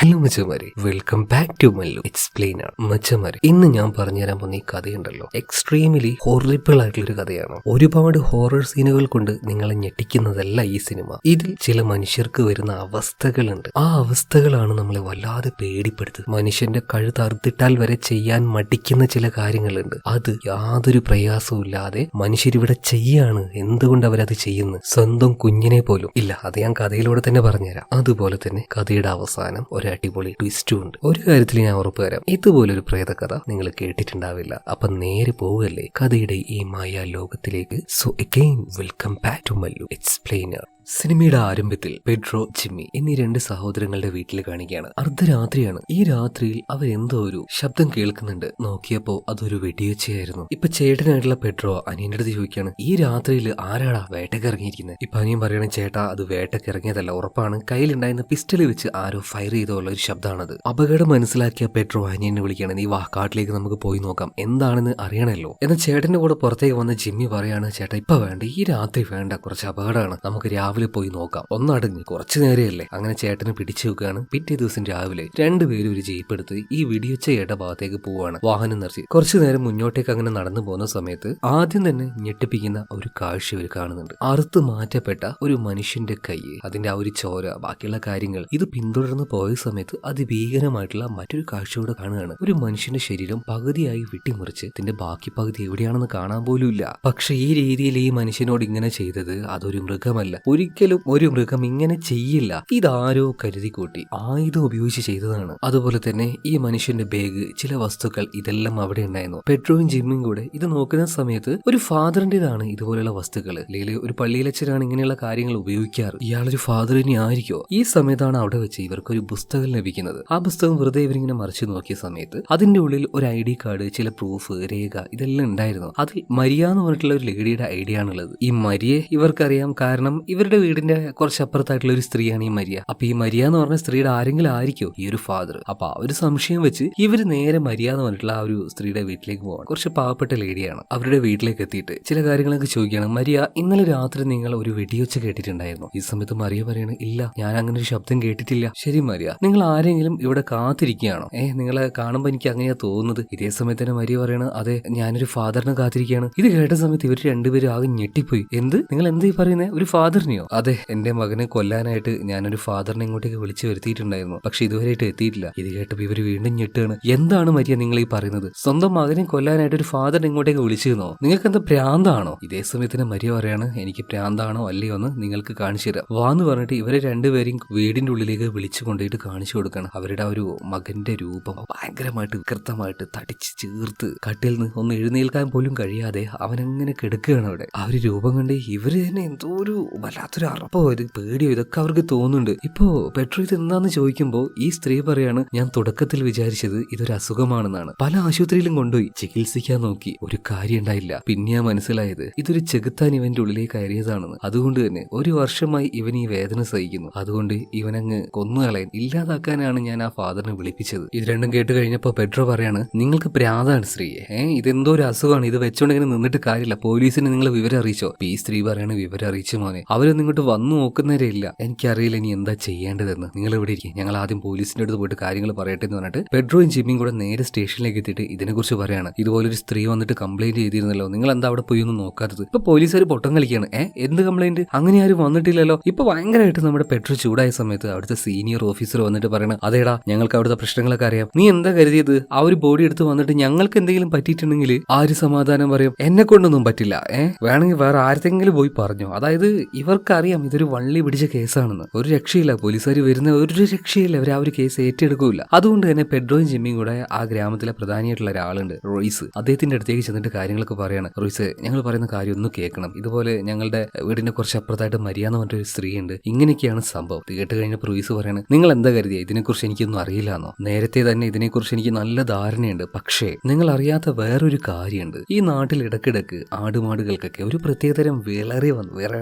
Hello മച്ചമാരെ welcome back to Mallu explainer മച്ചമാരെ ഇന്ന് ഞാൻ പറഞ്ഞു തരാൻ പോകുന്ന ഈ കഥയുണ്ടല്ലോ. എക്സ്ട്രീമിലി ഹോറിബിൾ ആയിട്ടുള്ള ഒരു കഥയാണ്. ഒരുപാട് ഹോറർ സീനുകൾ കൊണ്ട് നിങ്ങളെ ഞെട്ടിക്കുന്നതല്ല ഈ സിനിമ ഇതിൽ ചില മനുഷ്യർക്ക് വരുന്ന അവസ്ഥകളുണ്ട്. ആ അവസ്ഥകളാണ് നമ്മളെ വല്ലാതെ പേടിപ്പെടുത്തുന്നത്. മനുഷ്യന്റെ കഴുത്ത് അറുത്തിട്ടാൽ വരെ ചെയ്യാൻ മടിക്കുന്ന ചില കാര്യങ്ങളുണ്ട്. അത് യാതൊരു പ്രയാസവും ഇല്ലാതെ മനുഷ്യരിവിടെ ചെയ്യാണ്. എന്തുകൊണ്ട് അവരത് ചെയ്യുന്നു? സ്വന്തം കുഞ്ഞിനെ പോലും. ഇല്ല അത് ഞാൻ കഥയിലൂടെ തന്നെ പറഞ്ഞുതരാം. അതുപോലെ തന്നെ കഥയുടെ അവസാനം ഒരു അടിപൊളി ട്വിസ്റ്റും ഉണ്ട്. ഒരു കാര്യത്തിൽ ഞാൻ ഉറപ്പ് തരാം. ഇതുപോലൊരു പ്രേതകഥ നിങ്ങൾ കേട്ടിട്ടുണ്ടാവില്ല. അപ്പൊ നേരെ പോവുകയല്ലേ കഥയുടെ ഈ മായ ലോകത്തിലേക്ക്. So again welcome back to Mallu explainer സിനിമയുടെ ആരംഭത്തിൽ പെഡ്രോ ജിമ്മി എന്നീ രണ്ട് സഹോദരങ്ങളുടെ വീട്ടിൽ കാണിക്കുകയാണ്. അർദ്ധരാത്രിയാണ്. ഈ രാത്രിയിൽ അവരെന്തോ ഒരു ശബ്ദം കേൾക്കുന്നുണ്ട്. നോക്കിയപ്പോ അതൊരു വെടിയൊച്ചയായിരുന്നു ഇപ്പൊ ചേട്ടനായിട്ടുള്ള പെഡ്രോ അനിയന്റെ അടുത്ത് ചോദിക്കുകയാണ് ഈ രാത്രിയിൽ ആരാടാ വേട്ടയ്ക്ക് ഇറങ്ങിയിരിക്കുന്നത് ഇപ്പൊ അനിയൻ പറയുകയാണെങ്കിൽ ചേട്ടാ അത് വേട്ടയ്ക്ക് ഇറങ്ങിയതല്ല ഉറപ്പാണ്. കയ്യിലുണ്ടായിരുന്ന പിസ്റ്റൾ വെച്ച് ആരോ ഫയർ ചെയ്തുള്ള ഒരു ശബ്ദമാണത് അപകടം മനസ്സിലാക്കിയ പെട്രോ അനിയനെ വിളിക്കുകയാണ് നീ വാ കാട്ടിലേക്ക് നമുക്ക് പോയി നോക്കാം. എന്താണെന്ന് അറിയണല്ലോ? എന്നാൽ ചേട്ടന്റെ കൂടെ പുറത്തേക്ക് വന്ന ജിമ്മി പറയാണ് ചേട്ടാ ഇപ്പൊ വേണ്ട. ഈ രാത്രി വേണ്ട. കുറച്ച് അപകടമാണ്. നമുക്ക് രാവിലെ പോയി നോക്കാം. ഒന്നടങ്ങി. കുറച്ചു നേരെയല്ലേ. അങ്ങനെ ചേട്ടനെ പിടിച്ചു വെക്കുകയാണ്. പിറ്റേ ദിവസം രാവിലെ രണ്ടുപേരും ഒരു ജീപ്പ് എടുത്ത് ഈ വെടിവെച്ചയുടെ ഭാഗത്തേക്ക് പോവാണ് വാഹനം നിർത്തി. കുറച്ചു നേരം മുന്നോട്ടേക്ക് അങ്ങനെ നടന്നു പോകുന്ന സമയത്ത് ആദ്യം തന്നെ ഞെട്ടിപ്പിക്കുന്ന ഒരു കാഴ്ച ഇവർ കാണുന്നുണ്ട്. അറുത്ത് മാറ്റപ്പെട്ട ഒരു മനുഷ്യന്റെ കൈ അതിന്റെ ആ ഒരു ചോര ബാക്കിയുള്ള കാര്യങ്ങൾ ഇത് പിന്തുടർന്ന് പോയ സമയത്ത് അതിഭീകരമായിട്ടുള്ള മറ്റൊരു കാഴ്ച കൂടെ കാണുകയാണ്. ഒരു മനുഷ്യന്റെ ശരീരം പകുതിയായി വെട്ടിമുറിച്ച് ഇതിന്റെ ബാക്കി പകുതി എവിടെയാണെന്ന് കാണാൻ പോലും ഇല്ല പക്ഷെ ഈ രീതിയിൽ ഈ മനുഷ്യനോട് ഇങ്ങനെ ചെയ്തത് അതൊരു മൃഗമല്ല. ഒരിക്കലും ഒരു മൃഗം ഇങ്ങനെ ചെയ്യില്ല. ഇതാരോ കരുതി കൂട്ടി ആയുധം ഉപയോഗിച്ച് ചെയ്തതാണ്. അതുപോലെ തന്നെ ഈ മനുഷ്യന്റെ ബാഗ് ചില വസ്തുക്കൾ ഇതെല്ലാം അവിടെ ഉണ്ടായിരുന്നു. പെട്രോയും ജിമ്മും കൂടെ ഇത് നോക്കുന്ന സമയത്ത് ഒരു ഫാദറിന്റേതാണ് ഇതുപോലെയുള്ള വസ്തുക്കൾ. അല്ലെങ്കിൽ ഒരു പള്ളിയിലച്ഛനാണ് ഇങ്ങനെയുള്ള കാര്യങ്ങൾ ഉപയോഗിക്കാറ്. ഇയാളൊരു ഫാദർ തന്നെ ആയിരിക്കോ ഈ സമയത്താണ് അവിടെ വെച്ച് ഇവർക്ക് ഒരു പുസ്തകം ലഭിക്കുന്നത്. ആ പുസ്തകം വെറുതെ ഇവരിങ്ങനെ മറിച്ചു നോക്കിയ സമയത്ത് അതിന്റെ ഉള്ളിൽ ഒരു ഐ ഡി കാർഡ് ചില പ്രൂഫ് രേഖ ഇതെല്ലാം ഉണ്ടായിരുന്നു. അതിൽ മരിയ എന്ന് പറഞ്ഞിട്ടുള്ള ഒരു ലേഡിയുടെ ഐഡിയ ആണുള്ളത്. ഈ മരിയെ ഇവർക്കറിയാം. കാരണം ഇവരുടെ വീടിന്റെ കുറച്ച് അപ്പുറത്തായിട്ടുള്ള ഒരു സ്ത്രീയാണ് ഈ മരിയ. അപ്പൊ ഈ മരിയ എന്ന് പറഞ്ഞ സ്ത്രീയുടെ ആരെങ്കിലും ആയിരിക്കും ഈ ഒരു ഫാദർ അപ്പൊ ആ ഒരു സംശയം വെച്ച് ഇവർ നേരെ മരിയ എന്ന് പറഞ്ഞിട്ടുള്ള ആ ഒരു സ്ത്രീയുടെ വീട്ടിലേക്ക് പോവാണ്. കുറച്ച് പാവപ്പെട്ട ലേഡിയാണ് അവരുടെ വീട്ടിലേക്ക് എത്തിയിട്ട് ചില കാര്യങ്ങളൊക്കെ ചോദിക്കുകയാണ് മരിയ ഇന്നലെ രാത്രി നിങ്ങൾ ഒരു വെടിയൊച്ച കേട്ടിട്ടുണ്ടായിരുന്നു? ഈ സമയത്ത് മരിയ പറയണ ഇല്ല ഞാൻ അങ്ങനെ ഒരു ശബ്ദം കേട്ടിട്ടില്ല. ശരി മരിയ നിങ്ങൾ ആരെങ്കിലും ഇവിടെ കാത്തിരിക്കുകയാണോ? ഏഹ് നിങ്ങളെ കാണുമ്പോൾ എനിക്ക് അങ്ങനെയാ തോന്നുന്നത്. ഇതേ സമയത്ത് തന്നെ മരിയ പറയണ അതെ ഞാനൊരു ഫാദറിനെ കാത്തിരിക്കുകയാണ്. ഇത് കേട്ട സമയത്ത് ഇവർ രണ്ടുപേരും ആകെ ഞെട്ടിപ്പോയി. എന്ത്? നിങ്ങൾ എന്ത് പറയുന്നത് ഒരു ഫാദറിനെയോ അതെ എന്റെ മകനെ കൊല്ലാനായിട്ട് ഞാനൊരു ഫാദറിനെ ഇങ്ങോട്ടേക്ക് വിളിച്ചു വരുത്തിയിട്ടുണ്ടായിരുന്നു. പക്ഷെ ഇതുവരെയായിട്ട് എത്തിയിട്ടില്ല. ഇത് കേട്ടപ്പോൾ ഇവർ വീണ്ടും ഞെട്ടാണ്. എന്താണ് മരിയ നിങ്ങൾ ഈ പറയുന്നത്? സ്വന്തം മകനെ കൊല്ലാനായിട്ട് ഒരു ഫാദറിനെ ഇങ്ങോട്ടേക്ക് വിളിച്ചിരുന്നോ? നിങ്ങൾക്ക് എന്താ പ്രാന്താണോ? ഇതേ സമയത്തിന് മരിയ പറയാണ് എനിക്ക് പ്രാന്താണോ അല്ലയോ എന്ന് നിങ്ങൾക്ക് കാണിച്ചു തരാം. വാന്ന് പറഞ്ഞിട്ട് ഇവരെ രണ്ടുപേരെയും വീടിന്റെ ഉള്ളിലേക്ക് വിളിച്ചു കൊണ്ടുപോയിട്ട് കാണിച്ചു കൊടുക്കണം. അവരുടെ ആ ഒരു മകന്റെ രൂപം ഭയങ്കരമായിട്ട് വികൃതമായിട്ട് തടിച്ച് ചേർത്ത് കട്ടിൽ നിന്ന് ഒന്ന് എഴുന്നേൽക്കാൻ പോലും കഴിയാതെ അവനങ്ങനെ കിടക്കുകയാണ് അവിടെ. ആ ഒരു രൂപം കണ്ട് ഇവർ തന്നെ എന്തോ ഒരു വല്ലാത്തൊരു അറപ്പോ ഇത്. പേടിയോ ഇതൊക്കെ അവർക്ക് തോന്നുന്നുണ്ട്. ഇപ്പോ പെട്രോ ഇത് എന്താന്ന് ചോദിക്കുമ്പോൾ ഈ സ്ത്രീ പറയാണ് ഞാൻ തുടക്കത്തിൽ വിചാരിച്ചത് ഇതൊരു അസുഖമാണെന്നാണ്. പല ആശുപത്രിയിലും കൊണ്ടുപോയി. ചികിത്സിക്കാൻ നോക്കി. ഒരു കാര്യം ഉണ്ടായില്ല. പിന്നെയാ മനസ്സിലായത്. ഇതൊരു ചെകുത്താൻ ഇവന്റെ ഉള്ളിലേക്ക് കയറിയതാണെന്ന്. അതുകൊണ്ട് തന്നെ ഒരു വർഷമായി ഇവൻ ഈ വേദന സഹിക്കുന്നു. അതുകൊണ്ട് ഇവനങ്ങ് കൊന്നുകളയാൻ ഇല്ലാതാക്കാനാണ് ഞാൻ ആ ഫാദറിനെ വിളിപ്പിച്ചത്. ഇത് രണ്ടും കേട്ട് കഴിഞ്ഞപ്പോ പെട്രോ പറയാണ് നിങ്ങൾക്ക് പ്രാതാണ് സ്ത്രീയെ. ഏഹ് ഇതെന്തോ ഒരു അസുഖമാണ്. ഇത് വെച്ചോണ്ട് നിന്നിട്ട് കാര്യമില്ല. പോലീസിന് നിങ്ങൾ വിവരം അറിയിച്ചോ? പി സ്ത്രീ പറയാണ് വിവരം അറിയിച്ചു മോനെ. അവരൊന്നും ഇങ്ങോട്ട് വന്നു നോക്കുന്നവരെ ഇല്ല എനിക്കറിയില്ല ഇനി എന്താ ചെയ്യേണ്ടതെന്ന്. നിങ്ങൾ ഇവിടെ ഇരിക്കും. ഞങ്ങൾ ആദ്യം പോലീസിന്റെ അടുത്ത് പോയിട്ട് കാര്യങ്ങൾ പറയട്ടെ എന്ന് പറഞ്ഞിട്ട് പെഡ്രോയും ജിമ്മിയും കൂടെ നേരെ സ്റ്റേഷനിലേക്ക് എത്തിയിട്ട് ഇതിനെക്കുറിച്ച് പറയാണ്. ഇതുപോലൊരു സ്ത്രീ വന്നിട്ട് കംപ്ലൈന്റ് ചെയ്തിരുന്നല്ലോ. നിങ്ങൾ എന്താ അവിടെ പോയി ഒന്നും നോക്കാത്തത്? ഇപ്പൊ പോലീസുകാർ പൊട്ടം കളിക്കുകയാണ് ഏഹ് എന്ത് കംപ്ലൈന്റ്? അങ്ങനെ ആരും വന്നിട്ടില്ലല്ലോ. ഇപ്പൊ ഭയങ്കരമായിട്ട് നമ്മുടെ പെട്രോ ചൂടായ സമയത്ത് അവിടുത്തെ സീനിയർ ഓഫീസർ വന്നിട്ട് പറയണ അതേടാ ഞങ്ങൾക്ക് അവിടുത്തെ പ്രശ്നങ്ങളൊക്കെ അറിയാം. നീ എന്താ കരുതിയത്? ആ ഒരു ബോഡി എടുത്ത് വന്നിട്ട് ഞങ്ങൾക്ക് എന്തെങ്കിലും പറ്റിയിട്ടുണ്ടെങ്കിൽ ആര് സമാധാനം പറയും? എന്നെ കൊണ്ടൊന്നും പറ്റില്ല. ഏഹ് വേണമെങ്കിൽ വേറെ ആരെങ്കിലും പോയി പറഞ്ഞു. അതായത് ഇവർക്കറിയാം ഇതൊരു വള്ളി പിടിച്ച കേസാണെന്ന്. ഒരു രക്ഷയില്ല പോലീസുകാർ വരുന്ന ഒരു രക്ഷയില്ല അവർ ആ ഒരു കേസ് ഏറ്റെടുക്കില്ല. അതുകൊണ്ട് തന്നെ പെഡ്രോയും ജിമ്മിയും കൂടെ ആ ഗ്രാമത്തിലെ പ്രധാനിയായിട്ടുള്ള ഒരാളുണ്ട് റോയ്സ്. അദ്ദേഹത്തിന്റെ അടുത്തേക്ക് ചെന്നിട്ട് കാര്യങ്ങളൊക്കെ പറയാണ്. റോയ്സ് ഞങ്ങൾ പറയുന്ന കാര്യം ഒന്ന് കേൾക്കണം. ഇതുപോലെ ഞങ്ങളുടെ വീടിന്റെ കുറച്ച് അപ്പുറത്തായിട്ട് മരിയാന്ന് പറഞ്ഞൊരു സ്ത്രീ ഉണ്ട് ഇങ്ങനെയൊക്കെയാണ് സംഭവം. കേട്ട് കഴിഞ്ഞപ്പോൾ റോയ്സ് പറയാണ് നിങ്ങൾ എന്താ കരുതിയ? ഇതിനെക്കുറിച്ച് എനിക്കൊന്നും അറിയില്ലാന്നോ? നേരത്തെ തന്നെ ഇതിനെക്കുറിച്ച് എനിക്ക് നല്ല ധാരണയുണ്ട്. പക്ഷേ നിങ്ങൾ അറിയാത്ത വേറൊരു കാര്യമുണ്ട്. ഈ നാട്ടിൽ ഇടക്കിടക്ക് ആടുമാടുകൾക്കൊക്കെ ഒരു പ്രത്യേകതരം വിളറി വന്നു വേറെ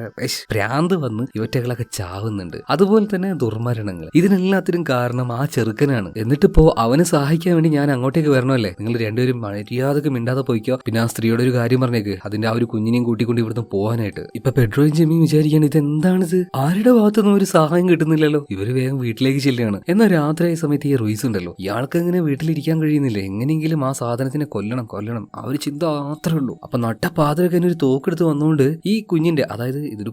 ഭ്രാന്ത് വന്ന് ഇവറ്റകളൊക്കെ ചാവുന്നുണ്ട്. അതുപോലെ തന്നെ ദുർമരണങ്ങൾ. ഇതിനെല്ലാത്തിനും കാരണം ആ ചെറുക്കനാണ്. എന്നിട്ട് എന്നിട്ടിപ്പോ അവനെ സഹായിക്കാൻ വേണ്ടി ഞാൻ അങ്ങോട്ടേക്ക് വരണമല്ലേ? നിങ്ങൾ രണ്ടുപേരും മര്യാദയ്ക്ക് മിണ്ടാതെ പോയിക്കോ. പിന്നെ ആ സ്ത്രീയുടെ ഒരു കാര്യം പറഞ്ഞേക്ക്. അതിന്റെ ആ ഒരു കുഞ്ഞിനെയും കൂട്ടിക്കൊണ്ട് ഇവിടുന്ന് പോകാനായിട്ട് ഇപ്പൊ പെട്രോയും ജെമ്മിയും വിചാരിക്കാണ് ഇത് എന്താണിത് ആരുടെ ഭാഗത്തുനിന്നും ഒരു സഹായം കിട്ടുന്നില്ലല്ലോ? ഇവർ വേഗം വീട്ടിലേക്ക് ചെല്ലുകയാണ്. എന്നാൽ രാത്രിയായ സമയത്ത് ഈ റൂയിസ് ഉണ്ടല്ലോ. ഇയാൾക്ക് എങ്ങനെ വീട്ടിലിരിക്കാൻ കഴിയുന്നില്ല? എങ്ങനെയെങ്കിലും ആ സാധനത്തിനെ കൊല്ലണം കൊല്ലണം. ആ ഒരു ചിന്ത മാത്രമേ ഉള്ളൂ. അപ്പൊ നട്ട പാതിരൊക്കെ ഒരു തോക്കെടുത്ത് വന്നുകൊണ്ട് ഈ കുഞ്ഞിന്റെ അതായത് ഇതൊരു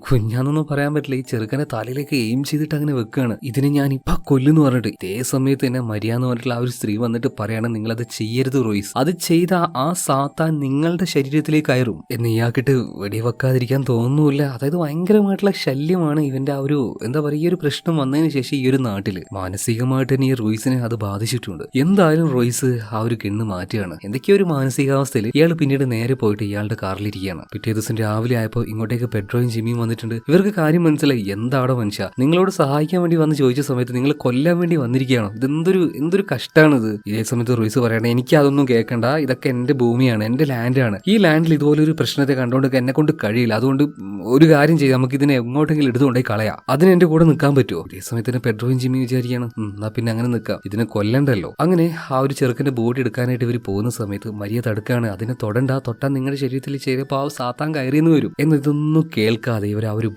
കുഞ്ഞാന്നൊന്നും പറയാൻ പറ്റില്ല. ഈ ചെറുക്കനെ തലയിലേക്ക് എയിം ചെയ്തിട്ട് അങ്ങനെ വെക്കുകയാണ്. ഇതിനെ ഞാൻ ഇപ്പൊ കൊല്ലുന്നു പറഞ്ഞിട്ട്. ഇതേ സമയത്ത് തന്നെ മരിയാന്ന് പറഞ്ഞിട്ടുള്ള ആ ഒരു സ്ത്രീ വന്നിട്ട് പറയാണ് നിങ്ങൾ അത് ചെയ്യരുത് റോയിസ്. അത് ചെയ്ത ആ സാത്താൻ നിങ്ങളുടെ ശരീരത്തിലേക്ക് കയറും. എന്ന് ഇയാൾക്കിട്ട് വെടിവെക്കാതിരിക്കാൻ തോന്നുന്നില്ല. അതായത് ഭയങ്കരമായിട്ടുള്ള ശല്യമാണ് ഇവന്റെ ആ ഒരു എന്താ പറയുക ഈ ഒരു പ്രശ്നം വന്നതിന് ശേഷം ഈ ഒരു നാട്ടിൽ. മാനസികമായിട്ട് തന്നെ ഈ റോയിസിനെ അത് ബാധിച്ചിട്ടുണ്ട്. എന്തായാലും റോയിസ് ആ ഒരു കിണ്ണ് മാറ്റുകയാണ്. എന്തൊക്കെയോ ഒരു മാനസികാവസ്ഥയിൽ ഇയാൾ പിന്നീട് നേരെ പോയിട്ട് ഇയാളുടെ കാറിലിരിക്കുകയാണ്. പിറ്റേ ദിവസം രാവിലെ ആയപ്പോൾ ഇങ്ങോട്ടേക്ക് പെട്രോയും ജിമ്മിയും വന്നിട്ടുണ്ട്. ഇവർക്ക് കാര്യം മനസ്സിലായി? എന്താണോ മനുഷ്യ? നിങ്ങളോട് സഹായിക്കാൻ വേണ്ടി വന്ന് ചോദിച്ച സമയത്ത് നിങ്ങൾ കൊല്ലാൻ വേണ്ടി വന്നിരിക്കുകയാണോ? ഇതെന്തൊരു എന്തൊരു കഷ്ടമാണ് ഇത് സമയത്ത് റോയ്സ് പറയണേ എനിക്ക് അതൊന്നും കേൾക്കണ്ട. ഇതൊക്കെ എന്റെ ഭൂമിയാണ് എന്റെ ലാൻഡാണ്. ഈ ലാൻഡിൽ ഇതുപോലെ ഒരു പ്രശ്നത്തെ കണ്ടുകൊണ്ട് എന്നെ കൊണ്ട് കഴിയില്ല. അതുകൊണ്ട് ഒരു കാര്യം ചെയ്യാം. നമുക്ക് ഇതിനെ എങ്ങോട്ടെങ്കിലും എടുത്തുകൊണ്ടേ കളയാം. അതിന് എന്റെ കൂടെ നിൽക്കാൻ പറ്റുമോ ഇതേ സമയത്ത് തന്നെ പെട്രോയും ജിമ്മി വിചാരിക്കുകയാണ്. എന്നാ പിന്നെ അങ്ങനെ നിൽക്കാം. ഇതിനെ കൊല്ലണ്ടല്ലോ. അങ്ങനെ ആ ഒരു ചെറുക്കന്റെ ബോഡി എടുക്കാനായിട്ട് ഇവർ പോകുന്ന സമയത്ത് മരിയ തടുക്കാണ്. അതിനെ തൊടണ്ട തൊട്ടാൻ നിങ്ങളുടെ ശരീരത്തിൽ ചേരപ്പോൾ ആ സാത്താൻ കയറിയെന്ന് വരും. എന്ന് ഇതൊന്നും കേൾക്കാതെ ഇവർ ആ ഒരു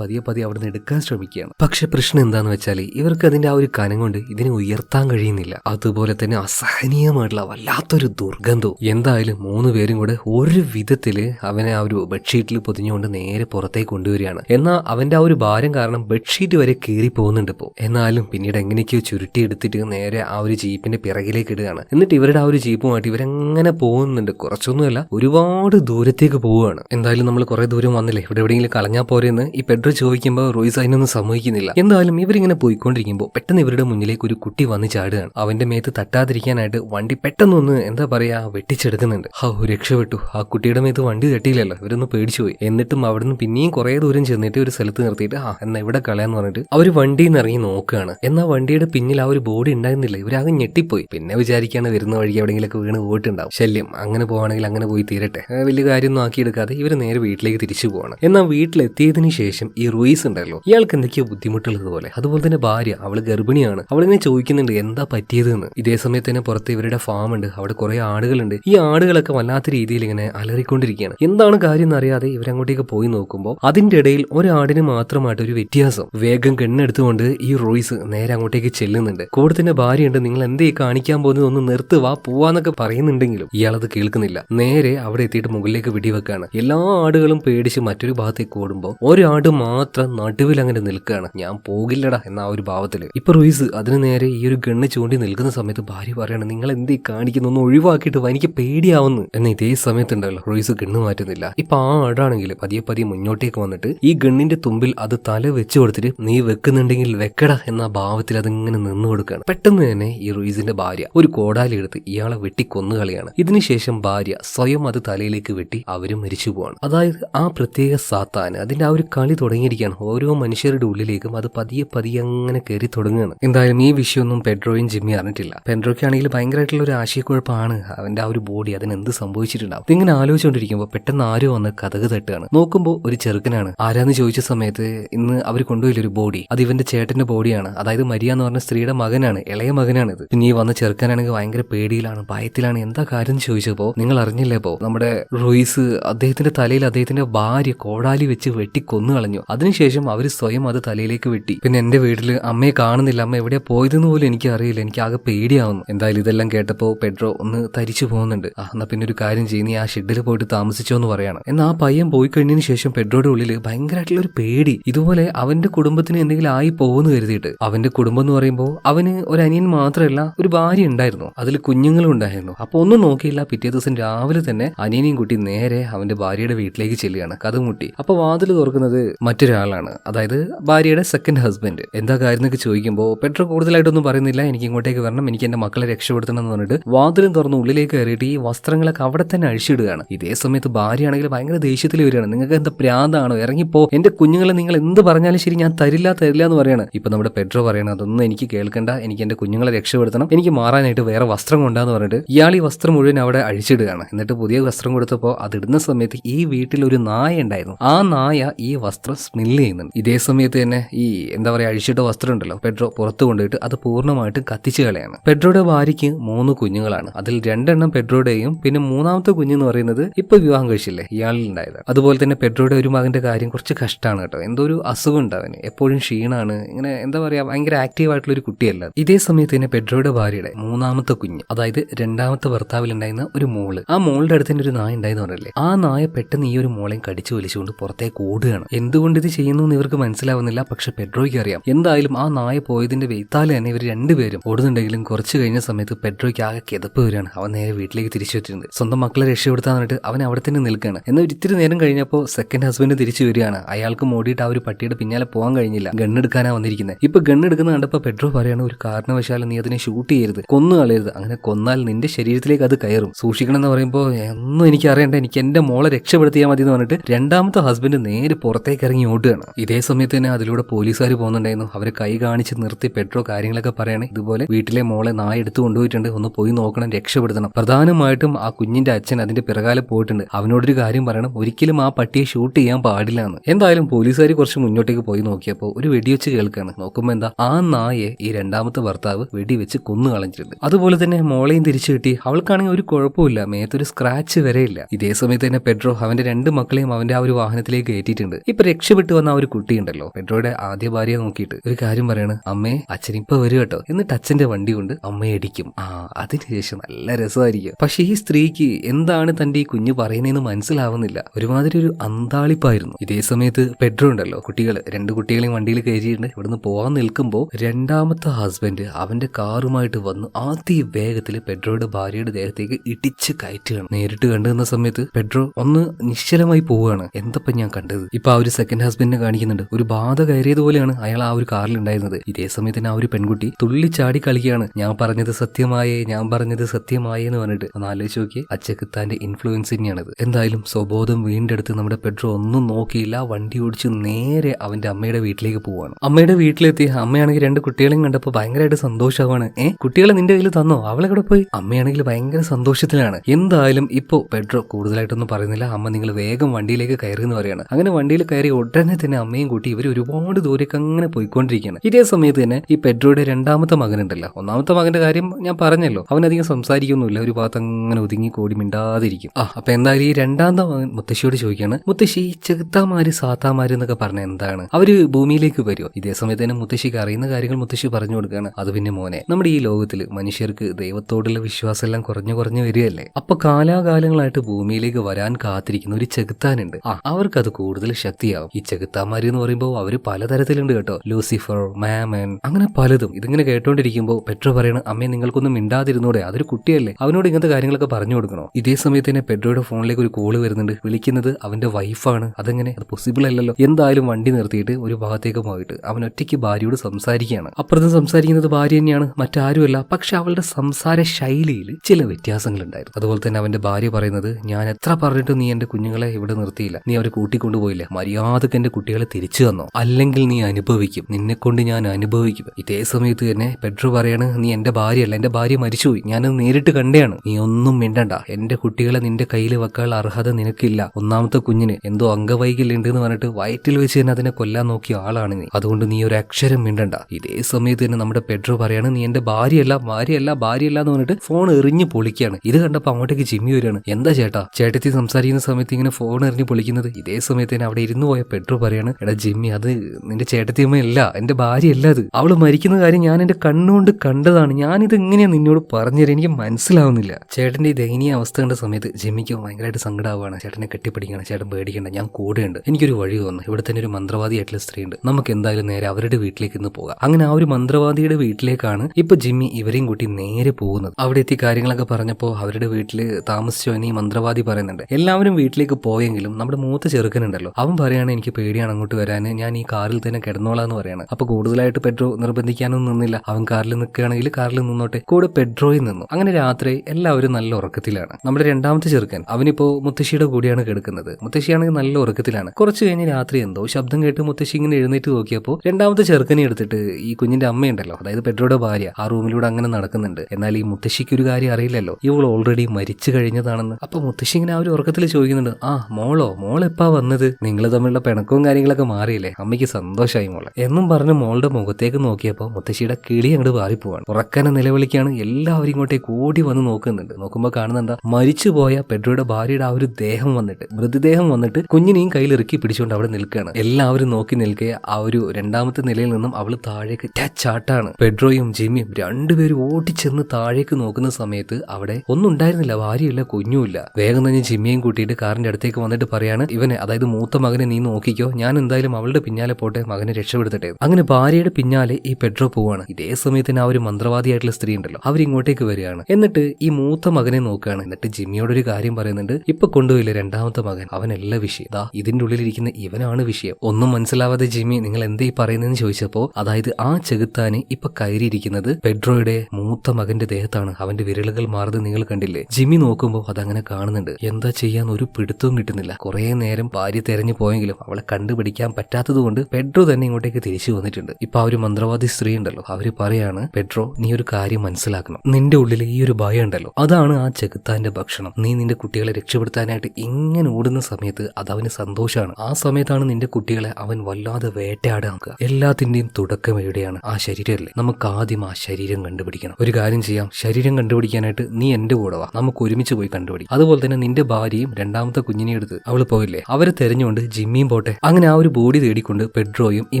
പതിയെ പതിയെ അവിടെ നിന്ന് എടുക്കാൻ ശ്രമിക്കുകയാണ്. പക്ഷെ പ്രശ്നം എന്താന്ന് വെച്ചാൽ ഇവർക്ക് അതിന്റെ ആ ഒരു കനം കൊണ്ട് ഇതിനെ ഉയർത്താൻ കഴിയുന്നില്ല. അതുപോലെ തന്നെ അസഹനീയമായിട്ടുള്ള വല്ലാത്തൊരു ദുർഗന്ധവും. എന്തായാലും മൂന്ന് പേരും കൂടെ ഒരു വിധത്തിൽ അവനെ ആ ഒരു ബെഡ്ഷീറ്റിൽ പൊതിഞ്ഞുകൊണ്ട് നേരെ പുറത്തേക്ക് കൊണ്ടുവരികയാണ്. എന്നാൽ അവന്റെ ആ ഒരു ഭാരം കാരണം ബെഡ്ഷീറ്റ് വരെ കീറി പോകുന്നുണ്ട് ഇപ്പോൾ. എന്നാലും പിന്നീട് എങ്ങനെയൊക്കെയോ ചുരുട്ടി എടുത്തിട്ട് നേരെ ആ ഒരു ജീപ്പിന്റെ പിറകിലേക്ക് ഇടുകയാണ്. എന്നിട്ട് ഇവരുടെ ആ ഒരു ജീപ്പുമായിട്ട് ഇവരെങ്ങനെ പോകുന്നുണ്ട്. കുറച്ചൊന്നുമല്ല ഒരുപാട് ദൂരത്തേക്ക് പോവുകയാണ്. എന്തായാലും നമ്മൾ കുറെ ദൂരം വന്നില്ലേ? ഇവിടെ എവിടെയെങ്കിലും കളഞ്ഞാൽ പോരെന്ന്. ഈ പെട്രോ ചോദിക്കുമ്പോൾ റോയ്സ് അതിനൊന്നും സമ്മതിക്കുന്നില്ല. എന്തായാലും ഇവരിങ്ങനെ പോയിക്കൊണ്ടിരിക്കുമ്പോൾ പെട്ടെന്ന് ഇവരുടെ മുന്നിലേക്ക് ഒരു കുട്ടി വന്ന് ചാടുകയാണ്. അവന്റെ മേത്ത് തട്ടാതിരിക്കാനായിട്ട് വണ്ടി പെട്ടെന്ന് ഒന്ന് എന്താ പറയാ വെട്ടിച്ചെടുക്കുന്നുണ്ട്. ഹൗ രക്ഷപ്പെട്ടു. ആ കുട്ടിയുടെ മേത്ത് വണ്ടി തട്ടിയില്ലല്ലോ. ഇവരൊന്ന് പേടിച്ചു പോയി എന്നിട്ടും അവിടുന്ന് പിന്നെയും കുറെ ദൂരം ചെന്നിട്ട് ഒരു സ്ഥലത്ത് നിർത്തിയിട്ട് ആ എന്നാ ഇവിടെ കളയാന്ന് പറഞ്ഞിട്ട് അവർ വണ്ടിയിൽ നിന്ന് ഇറങ്ങി നോക്കുകയാണ്. എന്നാ വണ്ടിയുടെ പിന്നിൽ ആ ഒരു ബോഡി ഉണ്ടായിരുന്നില്ല. ഇവരാകെ ഞെട്ടിപ്പോയി. പിന്നെ വിചാരിക്കാണ് വരുന്ന വഴിക്ക് എവിടെയെങ്കിലൊക്കെ വീണ് പോയിട്ടുണ്ടാവും. ശല്യം. അങ്ങനെ പോവാണെങ്കിൽ അങ്ങനെ പോയി തീരട്ടെ. വലിയ കാര്യമൊന്നും ആക്കിയെടുക്കാതെ ഇവർ നേരെ വീട്ടിലേക്ക് തിരിച്ചു പോവാണ്. എന്നാൽ വീട്ടിലെത്തിയതിനു ശേഷം ഈ റൂയിസ് ഉണ്ടല്ലോ ഇയാൾക്ക് എന്തൊക്കെയോ ബുദ്ധിമുട്ടുള്ളതുപോലെ. അതുപോലെ തന്നെ ഭാര്യ അവൾ ഗർഭിണിയാണ്. അവളിങ്ങനെ ചോദിക്കുന്നുണ്ട് എന്താ പറ്റിയതെന്ന്? ഇതേ സമയത്ത് തന്നെ പുറത്ത് ഇവരുടെ ഫാം ഉണ്ട് അവിടെ കുറെ ആടുകളുണ്ട്. ഈ ആടുകളൊക്കെ വല്ലാത്ത രീതിയിൽ ഇങ്ങനെ അലറിക്കൊണ്ടിരിക്കുകയാണ്. എന്താണ് കാര്യം എന്നറിയാതെ ഇവരങ്ങോട്ടേക്ക് പോയി നോക്കുമ്പോൾ അതിന്റെ ഇടയിൽ ഒരാടിന് മാത്രമായിട്ട് ഒരു വ്യത്യാസം. വേഗം കണ്ണെടുത്തുകൊണ്ട് ഈ റോയ്സ് നേരെ അങ്ങോട്ടേക്ക് ചെല്ലുന്നുണ്ട്. കൂടെ തന്നെ ഭാര്യയുണ്ട് നിങ്ങൾ എന്തേ കാണിക്കാൻ പോകുന്നത്? ഒന്ന് നിർത്തുവാ പോവാന്നൊക്കെ പറയുന്നുണ്ടെങ്കിലും ഇയാളത് കേൾക്കുന്നില്ല. നേരെ അവിടെ എത്തിയിട്ട് മുകളിലേക്ക് വെടിവെക്കാണ്. എല്ലാ ആടുകളും പേടിച്ച് മറ്റൊരു ഭാഗത്തേക്ക് ഓടുമ്പോൾ ഒരാട് മാത്രം നടുവിൽ അങ്ങനെ നിൽക്കുകയാണ്. ഞാൻ പോകില്ലടാ എന്ന ആ ഒരു ഭാവത്തിൽ ഇപ്പൊ റൂയിസ് അതിന് നേരെ ഈ ഒരു ഗണ്ണ് ചൂണ്ടി നിൽക്കുന്ന സമയത്ത് ഭാര്യ പറയാണ് നിങ്ങൾ എന്തേ കാണിക്കുന്നു? ഒന്ന് ഒഴിവാക്കിയിട്ട് എനിക്ക് പേടിയാവുന്നു. എന്ന ഇതേ സമയത്തുണ്ടല്ലോ റൂയിസ് ഗണ്ണ് മാറ്റുന്നില്ല. ഇപ്പൊ ആ ആടാണെങ്കിൽ പതിയെ പതിയെ മുന്നോട്ടേക്ക് വന്നിട്ട് ഈ ഗണ്ണിന്റെ തുമ്പിൽ അത് തല വെച്ചു കൊടുത്തിട്ട് നീ വെക്കുന്നുണ്ടെങ്കിൽ വെക്കട എന്ന ഭാവത്തിൽ അതിങ്ങനെ നിന്നു കൊടുക്കുകയാണ്. പെട്ടെന്ന് തന്നെ ഈ റൂയിസിന്റെ ഭാര്യ ഒരു കോടാലി എടുത്ത് ഇയാളെ വെട്ടി കൊന്നുകളയാണ് ഇതിനുശേഷം ഭാര്യ സ്വയം അത് തലയിലേക്ക് വെട്ടി അവരും മരിച്ചു പോവാണ്. അതായത് ആ പ്രത്യേക സാത്താന് അതിന്റെ ആ ഒരു കളി തുടങ്ങിയിരിക്കുകയാണ്. ഓരോ മനുഷ്യരുടെ ഉള്ളിലേക്കും അത് പതിയെ പതിയെ അങ്ങനെ കയറി തുടങ്ങുകയാണ്. എന്തായാലും ഈ വിഷയമൊന്നും പെഡ്രോയും ജിമ്മി അറിഞ്ഞിട്ടില്ല. പെഡ്രോയ്ക്കാണെങ്കിൽ ഭയങ്കരമായിട്ടുള്ള ഒരു ആശയക്കുഴപ്പമാണ് അവന്റെ ആ ഒരു ബോഡി അതിന് എന്ത് സംഭവിച്ചിട്ടുണ്ടാവും. ഇങ്ങനെ ആലോചിച്ചുകൊണ്ടിരിക്കുമ്പോൾ പെട്ടെന്ന് ആരോ വന്ന് കഥക് തട്ടുകയാണ്. നോക്കുമ്പോൾ ഒരു ചെറുക്കനാണ്. ആരാന്ന് ചോദിച്ച സമയത്ത് ഇന്ന് അവർ കൊണ്ടുപോയില്ല ഒരു ബോഡി അത് ഇവന്റെ ചേട്ടന്റെ ബോഡിയാണ് അതായത് മരിയ എന്ന് പറഞ്ഞ സ്ത്രീയുടെ മകനാണ്. ഇളയ മകനാണിത്. പിന്നെ ഈ വന്ന ചെറുക്കനാണെങ്കിൽ ഭയങ്കര പേടിയിലാണ് ഭയത്തിലാണ്. എന്താ കാര്യം ചോദിച്ചപ്പോൾ ചോദിച്ചപ്പോ നിങ്ങൾ അറിഞ്ഞില്ലേ പോ നമ്മുടെ റോയിസ് അദ്ദേഹത്തിന്റെ തലയിൽ അദ്ദേഹത്തിന്റെ ഭാര്യ കോടാലി വെച്ച് വെട്ടി കൊന്നു കളഞ്ഞു അതിനുശേഷം അവർ സ്വയം അത് തലയിലേക്ക് വെട്ടി. പിന്നെ എന്റെ വീട്ടിൽ അമ്മയെ കാണുന്നില്ല. അമ്മ എവിടെയാ പോയതെന്ന് പോലും എനിക്ക് അറിയില്ല എനിക്ക് ആകെ പേടിയാവുന്നു. എന്തായാലും ഇതെല്ലാം കേട്ടപ്പോ പെഡ്രോ ഒന്ന് തരിച്ചു പോകുന്നുണ്ട്. ആ എന്നാ പിന്നെ ഒരു കാര്യം ചെയ്യുന്ന ആ ഷെഡിൽ പോയിട്ട് താമസിച്ചോ എന്ന് പറയാണ്. എന്നാൽ ആ പയ്യൻ പോയി കഴിഞ്ഞതിന് ശേഷം പെഡ്രോയുടെ ഉള്ളിൽ ഭയങ്കരമായിട്ടുള്ള ഒരു പേടി. ഇതുപോലെ അവന്റെ കുടുംബത്തിന് എന്തെങ്കിലും ആയി പോകുന്നു കരുതിയിട്ട്. അവന്റെ കുടുംബം എന്ന് പറയുമ്പോൾ അവന് ഒരു അനിയൻ മാത്രമല്ല ഒരു ഭാര്യ ഉണ്ടായിരുന്നു. അതിൽ കുഞ്ഞുങ്ങളും ഉണ്ടായിരുന്നു. അപ്പൊ ഒന്നും നോക്കിയില്ല. പിറ്റേ ദിവസം രാവിലെ തന്നെ അനിയനെയും കുട്ടി നേരെ അവന്റെ ഭാര്യയുടെ വീട്ടിലേക്ക് ചെല്ലുകയാണ്. കഥ മുട്ടി. അപ്പൊ വാതിൽ തുറക്കുന്നത് മറ്റൊരാളാണ്. അതായത് ഭാര്യയുടെ സെക്കൻഡ് ഹസ്ബൻഡ് എന്താ കാര്യം എന്നൊക്കെ ചോദിക്കുമ്പോൾ പെട്രോ കൂടുതലായിട്ടൊന്നും പറയുന്നില്ല. എനിക്ക് ഇങ്ങോട്ടേക്ക് വരണം. എനിക്ക് എന്റെ മക്കളെ രക്ഷപ്പെടുത്തണം എന്ന് പറഞ്ഞിട്ട് വാതിലും തുറന്ന് ഉള്ളിലേക്ക് കയറിയിട്ട് ഈ വസ്ത്രങ്ങളൊക്കെ അവിടെ തന്നെ അഴിച്ചിടുകയാണ്. ഇതേ സമയത്ത് ഭാര്യയാണെങ്കിൽ ഭയങ്കര ദേഷ്യത്തിൽ വരികയാണ്. നിങ്ങൾക്ക് എന്താ പ്രാന്താണോ? ഇറങ്ങിപ്പോ. എന്റെ കുഞ്ഞുങ്ങളെ നിങ്ങൾ എന്ത് പറഞ്ഞാലും ശരി ഞാൻ തരില്ല തരില്ല എന്ന് പറയാണ്. ഇപ്പൊ നമ്മുടെ പെട്രോ പറയണം അതൊന്നും എനിക്ക് കേൾക്കണ്ട. എനിക്ക് എന്റെ കുഞ്ഞുങ്ങളെ രക്ഷപ്പെടുത്തണം. എനിക്ക് മാറാനായിട്ട് വേറെ വസ്ത്രം കൊണ്ടാന്ന് പറഞ്ഞിട്ട് ഇയാൾ ഈ വസ്ത്രം മുഴുവൻ അവിടെ അഴിച്ചിടുകയാണ്. എന്നിട്ട് പുതിയ വസ്ത്രം കൊടുത്തപ്പോൾ അതിടുന്ന സമയത്ത് ഈ വീട്ടിൽ ഒരു നായ ഉണ്ടായിരുന്നു. ആ നായ ഈ വസ്ത്രം സ്മെല്ല് ചെയ്യുന്നുണ്ട്. ഇതേ സമയത്ത് തന്നെ ഈ എന്താ പറയുക അഴിച്ചിട്ട വസ്ത്രം ഉണ്ടല്ലോ പെഡ്രോ പുറത്ത് കൊണ്ടുപോയിട്ട് അത് പൂർണമായിട്ടും കത്തിച്ചു കളയാണ്. പെഡ്രോയുടെ ഭാര്യയ്ക്ക് മൂന്ന് കുഞ്ഞുങ്ങളാണ്. അതിൽ രണ്ടെണ്ണം പെഡ്രോയുടെയും പിന്നെ മൂന്നാമത്തെ കുഞ്ഞെന്ന് പറയുന്നത് ഇപ്പൊ വിവാഹം കഴിച്ചില്ലേ ഇയാളിൽ ഉണ്ടായത് അതുപോലെ തന്നെ പെഡ്രോയുടെ ഒരു മകന്റെ കാര്യം കുറച്ച് കഷ്ടമാണ് കേട്ടോ. എന്തോ ഒരു അസുഖം ഉണ്ട് അവന്. എപ്പോഴും ക്ഷീണാണ്. ഇങ്ങനെ എന്താ പറയാ ഭയങ്കര ആക്റ്റീവ് ആയിട്ടുള്ള ഒരു കുട്ടിയല്ല ഇതേ സമയത്ത് തന്നെ പെഡ്രോയുടെ ഭാര്യയുടെ മൂന്നാമത്തെ കുഞ്ഞ് അതായത് രണ്ടാമത്തെ ഭർത്താവിൽ ഉണ്ടായിരുന്ന ഒരു മോൾ. ആ മോളുടെ അടുത്ത് തന്നെ ഒരു നായ ഉണ്ടായെന്ന് പറഞ്ഞല്ലേ? ആ നായ പെട്ടെന്ന് ഈ ഒരു മോളെയും കടിച്ചു വലിച്ചുകൊണ്ട് പുറത്തേക്ക് ഓടുകയാണ്. എന്തുകൊണ്ട് ഇത് ചെയ്യുന്നു എന്ന് ഇവർക്ക് മനസ്സിലാവുന്നില്ല. പക്ഷെ പെഡ്രോയ്ക്ക് അറിയാം. എന്തായാലും ആ നായ പോയതിന്റെ വെയ്ത്താലെ തന്നെ ഇവർ രണ്ടുപേരും ഓടുന്നുണ്ടെങ്കിലും കുറച്ച് കഴിഞ്ഞ സമയത്ത് പെഡ്രോയ്ക്ക് ആകെ കിതപ്പ് വരികയാണ്. അവൻ നേരെ വീട്ടിലേക്ക് തിരിച്ചു വെച്ചിട്ടുണ്ട് സ്വന്തം മക്കളെ രക്ഷപ്പെടുത്താൻ പറഞ്ഞിട്ട് അവൻ അവിടെ തന്നെ നിൽക്കുകയാണ്. എന്നാൽ ഇത്തിരി നേരം കഴിഞ്ഞപ്പോൾ സെക്കൻഡ് ഹസ്ബൻഡ് തിരിച്ചു വരികയാണ്. അയാൾക്ക് മോടിയിട്ട് ആ ഒരു പട്ടിയുടെ പിന്നാലെ പോകാൻ കഴിഞ്ഞില്ല. ഗണ്ണെടുക്കാനാ വന്നിരിക്കുന്നത്. ഇപ്പൊ ഗണ്ണെടുക്കുന്ന കണ്ടപ്പോൾ പെഡ്രോ പറയാണ് ഒരു കാരണവശാലും നീ അതിനെ ഷൂട്ട് ചെയ്യരുത്. കൊന്നു കളയരുത്. അങ്ങനെ കൊന്നാൽ നിന്റെ ശരീരത്തിലേക്ക് അത് കയറും. സൂക്ഷിക്കണം എന്ന് പറയുമ്പോൾ ഒന്നും എനിക്ക് അറിയണ്ട. എനിക്ക് എന്റെ മോളെ രക്ഷപ്പെടുത്തിയാൽ മതി എന്ന് പറഞ്ഞിട്ട് രണ്ടാമത്തെ ഹസ്ബൻഡ് നേരെ പുറത്തേക്ക് ഇറങ്ങി ഓടുകയാണ്. ഇതേ സമയത്ത് തന്നെ അതിലൂടെ പോലീസുകാർ പോകുന്നുണ്ടായിരുന്നു. അവരെ കൈ കാണിച്ച് നിർത്തി പെട്രോ കാര്യങ്ങളൊക്കെ പറയണേ. ഇതുപോലെ വീട്ടിലെ മോളെ നായ എടുത്തു കൊണ്ടുപോയിട്ടുണ്ട്. ഒന്ന് പോയി നോക്കണം രക്ഷപ്പെടുത്തണം. പ്രധാനമായിട്ടും ആ കുഞ്ഞിന്റെ അച്ഛൻ അതിന്റെ പിറകാലെ പോയിട്ടുണ്ട്. അവനോടൊരു കാര്യം പറയണം. ഒരിക്കലും ആ പട്ടിയെ ഷൂട്ട് ചെയ്യാൻ പാടില്ല എന്ന്. എന്തായാലും പോലീസുകാർ കുറച്ച് മുന്നോട്ടേക്ക് പോയി നോക്കിയപ്പോൾ ഒരു വെടിവെച്ച് കേൾക്കാണ്. നോക്കുമ്പോൾ എന്താ ആ നായെ ഈ രണ്ടാമത്തെ ഭർത്താവ് വെടിവെച്ച് കൊന്നു കളഞ്ഞിട്ടുണ്ട്. അതുപോലെ തന്നെ മോളെയും തിരിച്ചു കിട്ടി. അവൾക്കാണെങ്കിൽ ഒരു കുഴപ്പമില്ല മേത്തൊരു സ്ക്രാച്ച് വരെയില്ല. ഇതേ സമയത്ത് തന്നെ പെഡ്രോ അവന്റെ രണ്ട് മക്കളെയും അവന്റെ ആ ഒരു വാഹനത്തിലേക്ക് കയറ്റിയിട്ടുണ്ട്. ഇപ്പൊ രക്ഷപ്പെട്ടു വന്ന ഒരു കുട്ടിയുണ്ടല്ലോ. പെട്രോയുടെ ആദ്യ ഭാര്യയെ നോക്കിയിട്ട് ഒരു കാര്യം പറയാണ് അമ്മേ അച്ഛൻ ഇപ്പൊ വരും കേട്ടോ. എന്നിട്ട് അച്ഛന്റെ വണ്ടി കൊണ്ട് അമ്മയെ അടിക്കും. ആ അതിനുശേഷം നല്ല രസമായിരിക്കും. പക്ഷെ ഈ സ്ത്രീക്ക് എന്താണ് തന്റെ ഈ കുഞ്ഞ് പറയുന്നതെന്ന് മനസ്സിലാവുന്നില്ല. ഒരുമാതിരി ഒരു അന്താളിപ്പായിരുന്നു. ഇതേ സമയത്ത് പെഡ്രോ ഉണ്ടല്ലോ കുട്ടികൾ രണ്ട് കുട്ടികളെയും വണ്ടിയിൽ കയറ്റിയിട്ടുണ്ട്. ഇവിടുന്ന് പോകാൻ നിൽക്കുമ്പോൾ രണ്ടാമത്തെ ഹസ്ബൻഡ് അവന്റെ കാറുമായിട്ട് വന്ന് ആദ്യ വേഗത്തിൽ പെഡ്രോയുടെ ഭാര്യയുടെ ദേഹത്തേക്ക് ഇടിച്ച് കയറ്റുകയാണ്. നേരിട്ട് കണ്ടുവന്ന സമയത്ത് പെഡ്രോ ഒന്ന് നിശ്ചലമായി പോവുകയാണ്. എന്തപ്പം ഞാൻ കണ്ടത്? ഇപ്പൊ ഒരു സെക്കൻഡ് ഹസ്ബൻഡിനെ കാണിക്കുന്നുണ്ട്. ഒരു ബാധ കയറിയതുപോലെയാണ് അയാൾ ആ ഒരു കാറിൽ ഉണ്ടായിരുന്നത്. ഇതേ സമയത്ത് ആ ഒരു പെൺകുട്ടി തുള്ളി ചാടി കളിക്കുകയാണ്. ഞാൻ പറഞ്ഞത് സത്യമായേ ഞാൻ പറഞ്ഞത് സത്യമായേ എന്ന് പറഞ്ഞിട്ട് ഒന്ന് ആലോചിച്ച് നോക്കി. അച്ചക്കിത്താന്റെ ഇൻഫ്ലുവൻസ് തന്നെയാണത്. എന്തായാലും സ്വബോധം വീണ്ടെടുത്ത് നമ്മുടെ പെട്രോ ഒന്നും നോക്കിയില്ല. വണ്ടി ഓടിച്ച് നേരെ അവന്റെ അമ്മയുടെ വീട്ടിലേക്ക് പോവാണ്. അമ്മയുടെ വീട്ടിലെത്തി. അമ്മയാണെങ്കിൽ രണ്ട് കുട്ടികളെയും കണ്ടപ്പോൾ ഭയങ്കരമായിട്ട് സന്തോഷമാണ്. ഏ കുട്ടികളെ നിന്റെ കയ്യിൽ തന്നോ? അവളെ കൂടെ പോയി? അമ്മയാണെങ്കിൽ ഭയങ്കര സന്തോഷത്തിലാണ്. എന്തായാലും ഇപ്പോ പെട്രോ കൂടുതലായിട്ടൊന്നും പറയുന്നില്ല. അമ്മ നിങ്ങൾ വേഗം വണ്ടിയിലേക്ക് കയറി എന്ന് പറയാണ്. അങ്ങനെ വണ്ടിയിൽ കയറി ഉടനെ തന്നെ അമ്മയും കൂട്ടി ഇവർ ഒരുപാട് ദൂരേക്ക് അങ്ങനെ പോയിക്കൊണ്ടിരിക്കുകയാണ്. ഇതേ സമയത്ത് തന്നെ ഈ പെഡ്രോയുടെ രണ്ടാമത്തെ മകനുണ്ടല്ലോ. ഒന്നാമത്തെ മകന്റെ കാര്യം ഞാൻ പറഞ്ഞല്ലോ. അവനധികം അധികം സംസാരിക്കൊന്നുമില്ല. ഒരു ഭാഗത്ത് അങ്ങനെ ഒതുങ്ങി കൂടി മിണ്ടാതിരിക്കും. ആ അപ്പൊ എന്തായാലും ഈ രണ്ടാമത്തെ മകൻ മുത്തശ്ശിയോട് ചോദിക്കുകയാണ് മുത്തശ്ശി ഈ ചെകുത്താമാര് സാത്താമാര് എന്നൊക്കെ പറഞ്ഞ എന്താണ്? അവർ ഭൂമിയിലേക്ക് വരുമോ ഇതേ സമയത്ത് തന്നെ മുത്തശ്ശിക്ക് അറിയുന്ന കാര്യങ്ങൾ മുത്തശ്ശി പറഞ്ഞു കൊടുക്കുകയാണ്. അത് പിന്നെ മോനെ നമ്മുടെ ഈ ലോകത്തിൽ മനുഷ്യർക്ക് ദൈവത്തോടുള്ള വിശ്വാസം എല്ലാം കുറഞ്ഞു കുറഞ്ഞു വരികയല്ലേ? അപ്പൊ കാലാകാലങ്ങളായിട്ട് ഭൂമിയിലേക്ക് വരാൻ കാത്തിരിക്കുന്ന ഒരു ചെകുത്താനുണ്ട്. ആ അവർക്ക് അത് കൂടുതൽ ശക്തിയാവും ഈ ചെകുത്താമാര് എന്ന് പറയുമ്പോൾ അവർ പലതരത്തിലുണ്ട് കേട്ടോ. ലൂസിഫർ മാമൻ അങ്ങനെ പലതും. ഇതിങ്ങനെ കേട്ടോണ്ടിരിക്കുമ്പോൾ പെട്രോ പറയണ അമ്മയെ നിങ്ങൾക്കൊന്നും മിണ്ടാതിരുന്നൂടെ. അതൊരു കുട്ടിയല്ലേ. അവനോട് ഇങ്ങനത്തെ കാര്യങ്ങളൊക്കെ പറഞ്ഞു കൊടുക്കണോ? ഇതേ സമയത്ത് തന്നെ പെട്രോയുടെ ഫോണിലേക്ക് ഒരു കോൾ വരുന്നുണ്ട്. വിളിക്കുന്നത് അവന്റെ വൈഫാണ്. അതെങ്ങനെ? അത് പോസിബിൾ അല്ലല്ലോ. എന്തായാലും വണ്ടി നിർത്തിയിട്ട് ഒരു ഭാഗത്തേക്ക് പോയിട്ട് അവൻ ഒറ്റയ്ക്ക് ഭാര്യയോട് സംസാരിക്കുകയാണ്. അപ്പുറത്ത് സംസാരിക്കുന്നത് ഭാര്യ തന്നെയാണ് മറ്റാരുമല്ല. പക്ഷെ അവളുടെ സംസാര ശൈലിയിൽ ചില വ്യത്യാസങ്ങൾ ഉണ്ടായിരുന്നു അതുപോലെ തന്നെ അവന്റെ ഭാര്യ പറയുന്നത് ഞാൻ എത്ര പറഞ്ഞിട്ടും നീ എന്റെ കുഞ്ഞുങ്ങളെ ഇവിടെ നിർത്തിയില്ല. നീ അവരെ കൂട്ടിക്കൊണ്ടുപോയില്ല? മര്യാദയ്ക്ക് കുട്ടികളെ തിരിച്ചു തന്നോ? അല്ലെങ്കിൽ നീ അനുഭവിക്കും. നിന്നെ കൊണ്ട് ഞാൻ അനുഭവിക്കും. ഇതേ സമയത്ത് തന്നെ പെട്രോ പറയാണ് നീ എന്റെ ഭാര്യയല്ല എന്റെ ഭാര്യ മരിച്ചുപോയി. ഞാനത് നേരിട്ട് കണ്ടയാണ്. നീ ഒന്നും മിണ്ടണ്ട. എന്റെ കുട്ടികളെ നിന്റെ കയ്യിൽ വെക്കാനുള്ള അർഹത നിനക്കില്ല. ഒന്നാമത്തെ കുഞ്ഞിന് എന്തോ അംഗവൈകല്യം ഉണ്ട് എന്ന് പറഞ്ഞിട്ട് വയറ്റിൽ വെച്ച് തന്നെ അതിനെ കൊല്ലാൻ നോക്കിയ ആളാണ് നീ. അതുകൊണ്ട് നീ ഒരു അക്ഷരം മിണ്ടണ്ട. ഇതേ സമയത്ത് തന്നെ നമ്മുടെ പെട്രോ പറയാണ് നീ എന്റെ ഭാര്യയല്ല ഭാര്യയല്ല ഭാര്യയല്ല എന്ന് പറഞ്ഞിട്ട് ഫോൺ എറിഞ്ഞ് പൊളിക്കുകയാണ്. ഇത് കണ്ടപ്പോൾ അങ്ങോട്ടേക്ക് ജിമ്മി വരികയാണ്. എന്താ ചേട്ടാ? ചേട്ടത്തി സംസാരിക്കുന്ന സമയത്ത് ഇങ്ങനെ ഫോൺ എറിഞ്ഞ് പൊളിക്കുന്നത്. ഇതേ സമയത്ത് തന്നെ അവിടെ ഇരുന്ന് പോയ പെട്രോ പറയാണ് എടാ ജിമ്മി അത് നിന്റെ ചേട്ടത്തിയമ്മയല്ല എന്റെ ഭാര്യയല്ല അത്. അവൾ മരിക്കുന്ന കാര്യം ഞാൻ എന്റെ കണ്ണുകൊണ്ട് കണ്ടതാണ്. ഞാൻ ഇത് എങ്ങനെയാ നിന്നോട് പറഞ്ഞു തരാം എനിക്ക് മനസ്സിലാവുന്നില്ല. ചേട്ടന്റെ ഈ ദയനീയ അവസ്ഥ കണ്ട സമയത്ത് ജിമ്മിക്ക് ഭയങ്കരമായിട്ട് സങ്കടമാവുകയാണ് ചേട്ടനെ കെട്ടിപ്പിടിക്കണം ചേട്ടൻ പേടിക്കണ്ട ഞാൻ കൂടെയുണ്ട്. എനിക്കൊരു വഴി തോന്നുന്നു ഇവിടെ തന്നെ ഒരു മന്ത്രവാദിയായിട്ടുള്ള സ്ത്രീ ഉണ്ട് നമുക്ക് എന്തായാലും നേരെ അവരുടെ വീട്ടിലേക്ക് ഇന്ന് പോകാം. അങ്ങനെ ആ ഒരു മന്ത്രവാദിയുടെ വീട്ടിലേക്കാണ് ഇപ്പൊ ജിമ്മി ഇവരെയും കൂട്ടി നേരെ പോകുന്നത്. അവിടെ എത്തി കാര്യങ്ങളൊക്കെ പറഞ്ഞപ്പോൾ അവരുടെ വീട്ടിൽ താമസിച്ചോ ഈ മന്ത്രവാദി പറയുന്നുണ്ട് എല്ലാവരും വീട്ടിലേക്ക് പോയെങ്കിലും നമ്മുടെ മൂത്ത ചെറുക്കനുണ്ടല്ലോ അവൻ പറയാണ് എനിക്ക് പേടിയാണ് അങ്ങോട്ട് വരാൻ. ഞാൻ ഈ കാറിൽ തന്നെ കിടന്നോളാം കിടന്നോളാന്ന് പറയാണ്. അപ്പൊ കൂടുതലായിട്ട് പെട്രോ നിർബന്ധിക്കാനൊന്നും നിന്നില്ല. അവൻ കാറിൽ നിൽക്കുകയാണെങ്കിൽ കാറിൽ നിന്നോട്ടെ. കൂടെ പെട്രോയിൽ നിന്നു. അങ്ങനെ രാത്രി എല്ലാവരും നല്ല ഉറക്കത്തിലാണ്. നമ്മുടെ രണ്ടാമത്തെ ചെറുക്കൻ അവനിപ്പോ മുത്തശ്ശിയുടെ കൂടെയാണ് കിടക്കുന്നത്. മുത്തശ്ശിയാണെങ്കിൽ നല്ല ഉറക്കത്തിലാണ്. കുറച്ച് കഴിഞ്ഞ് രാത്രി എന്തോ ശബ്ദം കേട്ട് മുത്തശ്ശി ഇങ്ങനെ എഴുന്നേറ്റ് നോക്കിയപ്പോൾ രണ്ടാമത്തെ ചെറുക്കനെ എടുത്തിട്ട് ഈ കുഞ്ഞിന്റെ അമ്മയുണ്ടല്ലോ അതായത് പെട്രോയുടെ ഭാര്യ. ആ റൂമിലൂടെ അങ്ങനെ നടക്കുന്നുണ്ട്. എന്നാൽ ഈ മുത്തശ്ശിക്ക് ഒരു കാര്യം അറിയില്ലല്ലോ. ഇവൾ ഓൾറെഡി മരിച്ചു കഴിഞ്ഞതാണെന്ന്. അപ്പൊ മുത്തശ്ശി ഇങ്ങനെ ആ ഒരു ഉറക്കത്തിൽ ചോദിക്കുന്നുണ്ട് ആ മോളോ? മോൾ എപ്പാ വന്നത് നിങ്ങൾ തമ്മിലുള്ള പിണക്കവും കാര്യങ്ങളൊക്കെ മാറിയില്ലേ? അമ്മയ്ക്ക് സന്തോഷമായി മോളെ. എന്നും പറഞ്ഞ് മോളുടെ മുഖത്തേക്ക് നോക്കിയപ്പോൾ മുത്തശ്ശിയുടെ കിളി അങ്ങോട്ട് മാറിപ്പോവാണ് ഉറക്കനെ നിലവിളിക്കാണ് എല്ലാവരും ഇങ്ങോട്ടേക്ക് കൂടി വന്ന് നോക്കുന്നുണ്ട്. നോക്കുമ്പോൾ കാണുന്നുണ്ടാ മരിച്ചുപോയ പെഡ്രോയുടെ ഭാര്യയുടെ ആ ഒരു ദേഹം വന്നിട്ട് മൃതദേഹം വന്നിട്ട് കുഞ്ഞിനെയും കയ്യിൽ ഇറുക്കി പിടിച്ചുകൊണ്ട് അവിടെ നിൽക്കുകയാണ് എല്ലാവരും നോക്കി നിൽക്കെ ആ ഒരു രണ്ടാമത്തെ നിലയിൽ നിന്നും അവൾ താഴേക്ക് ചാട്ടാണ്. പെഡ്രോയും ജിമ്മിയും രണ്ടുപേരും ഓടിച്ചെന്ന് താഴേക്ക് നോക്കുന്ന സമയത്ത് അവിടെ ഒന്നും ഉണ്ടായിരുന്നില്ല ഭാര്യയില്ല കുഞ്ഞുമില്ല വേഗം തന്നെ ജിമ്മിയും കൂട്ടിയിട്ട് കാറിന്റെ അടുത്തേക്ക് വന്നിട്ട് പറയാണ് ഇവനെ അതായത് മൂത്ത മകനെ നീ നോക്കിക്കോ. ഞാൻ എന്തായാലും അവളുടെ പിന്നാലെ പോട്ടെ മകനെ രക്ഷപ്പെടുത്തട്ടെ. അങ്ങനെ ഭാര്യയുടെ പിന്നാലെ ഈ പെഡ്രോ പോവാണ് ഇതേ സമയത്തിന് ആ ഒരു മന്ത്രവാദിയായിട്ടുള്ള സ്ത്രീ ഉണ്ടല്ലോ. അവരിങ്ങോട്ടേക്ക് വരികയാണ്. എന്നിട്ട് ഈ മൂത്ത മകനെ നോക്കുകയാണ്. എന്നിട്ട് ജിമ്മിയോട് ഒരു കാര്യം പറയുന്നുണ്ട്. ഇപ്പൊ കൊണ്ടുപോയില്ലേ രണ്ടാമത്തെ മകൻ? അവനല്ല വിഷയം. ദാ ഇതിന്റെ ഉള്ളിലിരിക്കുന്ന ഇവനാണ് വിഷയം. ഒന്നും മനസ്സിലാവാതെ ജിമ്മി നിങ്ങൾ എന്തേ പറയുന്നതെന്ന് ചോദിച്ചപ്പോ അതായത് ആ ചെകുത്താന് ഇപ്പൊ കയറിയിരിക്കുന്നത് പെഡ്രോയുടെ മൂത്ത മകന്റെ ദേഹത്താണ്. അവന്റെ വിരലുകൾ മാറുന്നത് നിങ്ങൾ കണ്ടില്ലേ? ജിമ്മി നോക്കുമ്പോൾ അതങ്ങനെ കാണുന്നുണ്ട്. എന്താ ചെയ്യാൻ ഒരു പിടുത്തവും കിട്ടുന്നില്ല. കുറെ നേരം ഭാര്യ തെരഞ്ഞു പോയെങ്കിലും അവളെ കണ്ടുപിടിക്കാൻ പറ്റാത്തതുകൊണ്ട് പെഡ്രോ തന്നെ ഇങ്ങോട്ടേക്ക് തിരിച്ചു വന്നിട്ടുണ്ട്. ഇപ്പൊ ആ ഒരു മന്ത്രവാദി സ്ത്രീ ഉണ്ടല്ലോ. അവർ പറയാണ് പെഡ്രോ നീ ഒരു കാര്യം മനസ്സിലാക്കണം. നിന്റെ ഉള്ളിൽ ഈ ഒരു ഭയം ഉണ്ടല്ലോ. അതാണ് ആ ചെകുത്താന്റെ ഭക്ഷണം. നീ നിന്റെ കുട്ടികളെ രക്ഷപ്പെടുത്താനായിട്ട് ഇങ്ങനെ ഓടുന്ന സമയത്ത് അത് അവന് സന്തോഷമാണ് ആ സമയത്താണ് നിന്റെ കുട്ടികളെ അവൻ വല്ലാതെ വേട്ടയാടാൻ നോക്കുക എല്ലാത്തിന്റെയും തുടക്കം എവിടെയാണ്? ആ ശരീരമല്ലേ നമുക്ക് ആദ്യം ആ ശരീരം കണ്ടുപിടിക്കണം. ഒരു കാര്യം ചെയ്യാം. ശരീരം കണ്ടുപിടിക്കാനായിട്ട് നീ എന്റെ കൂടെ വാ. നമുക്ക് ഒരുമിച്ച് പോയി കണ്ടുപിടിക്കും. അതുപോലെ തന്നെ നിന്റെ ഭാര്യയും രണ്ടാമത്തെ കുഞ്ഞിനെ എടുത്ത് അവൾ പോയില്ലേ? അവരെ തെരഞ്ഞുകൊണ്ട് ജിമ്മിയും പോട്ടെ. അങ്ങനെ ആ ഒരു ബോഡി തേടിക്കൊണ്ട് പെഡ്രോയും ഈ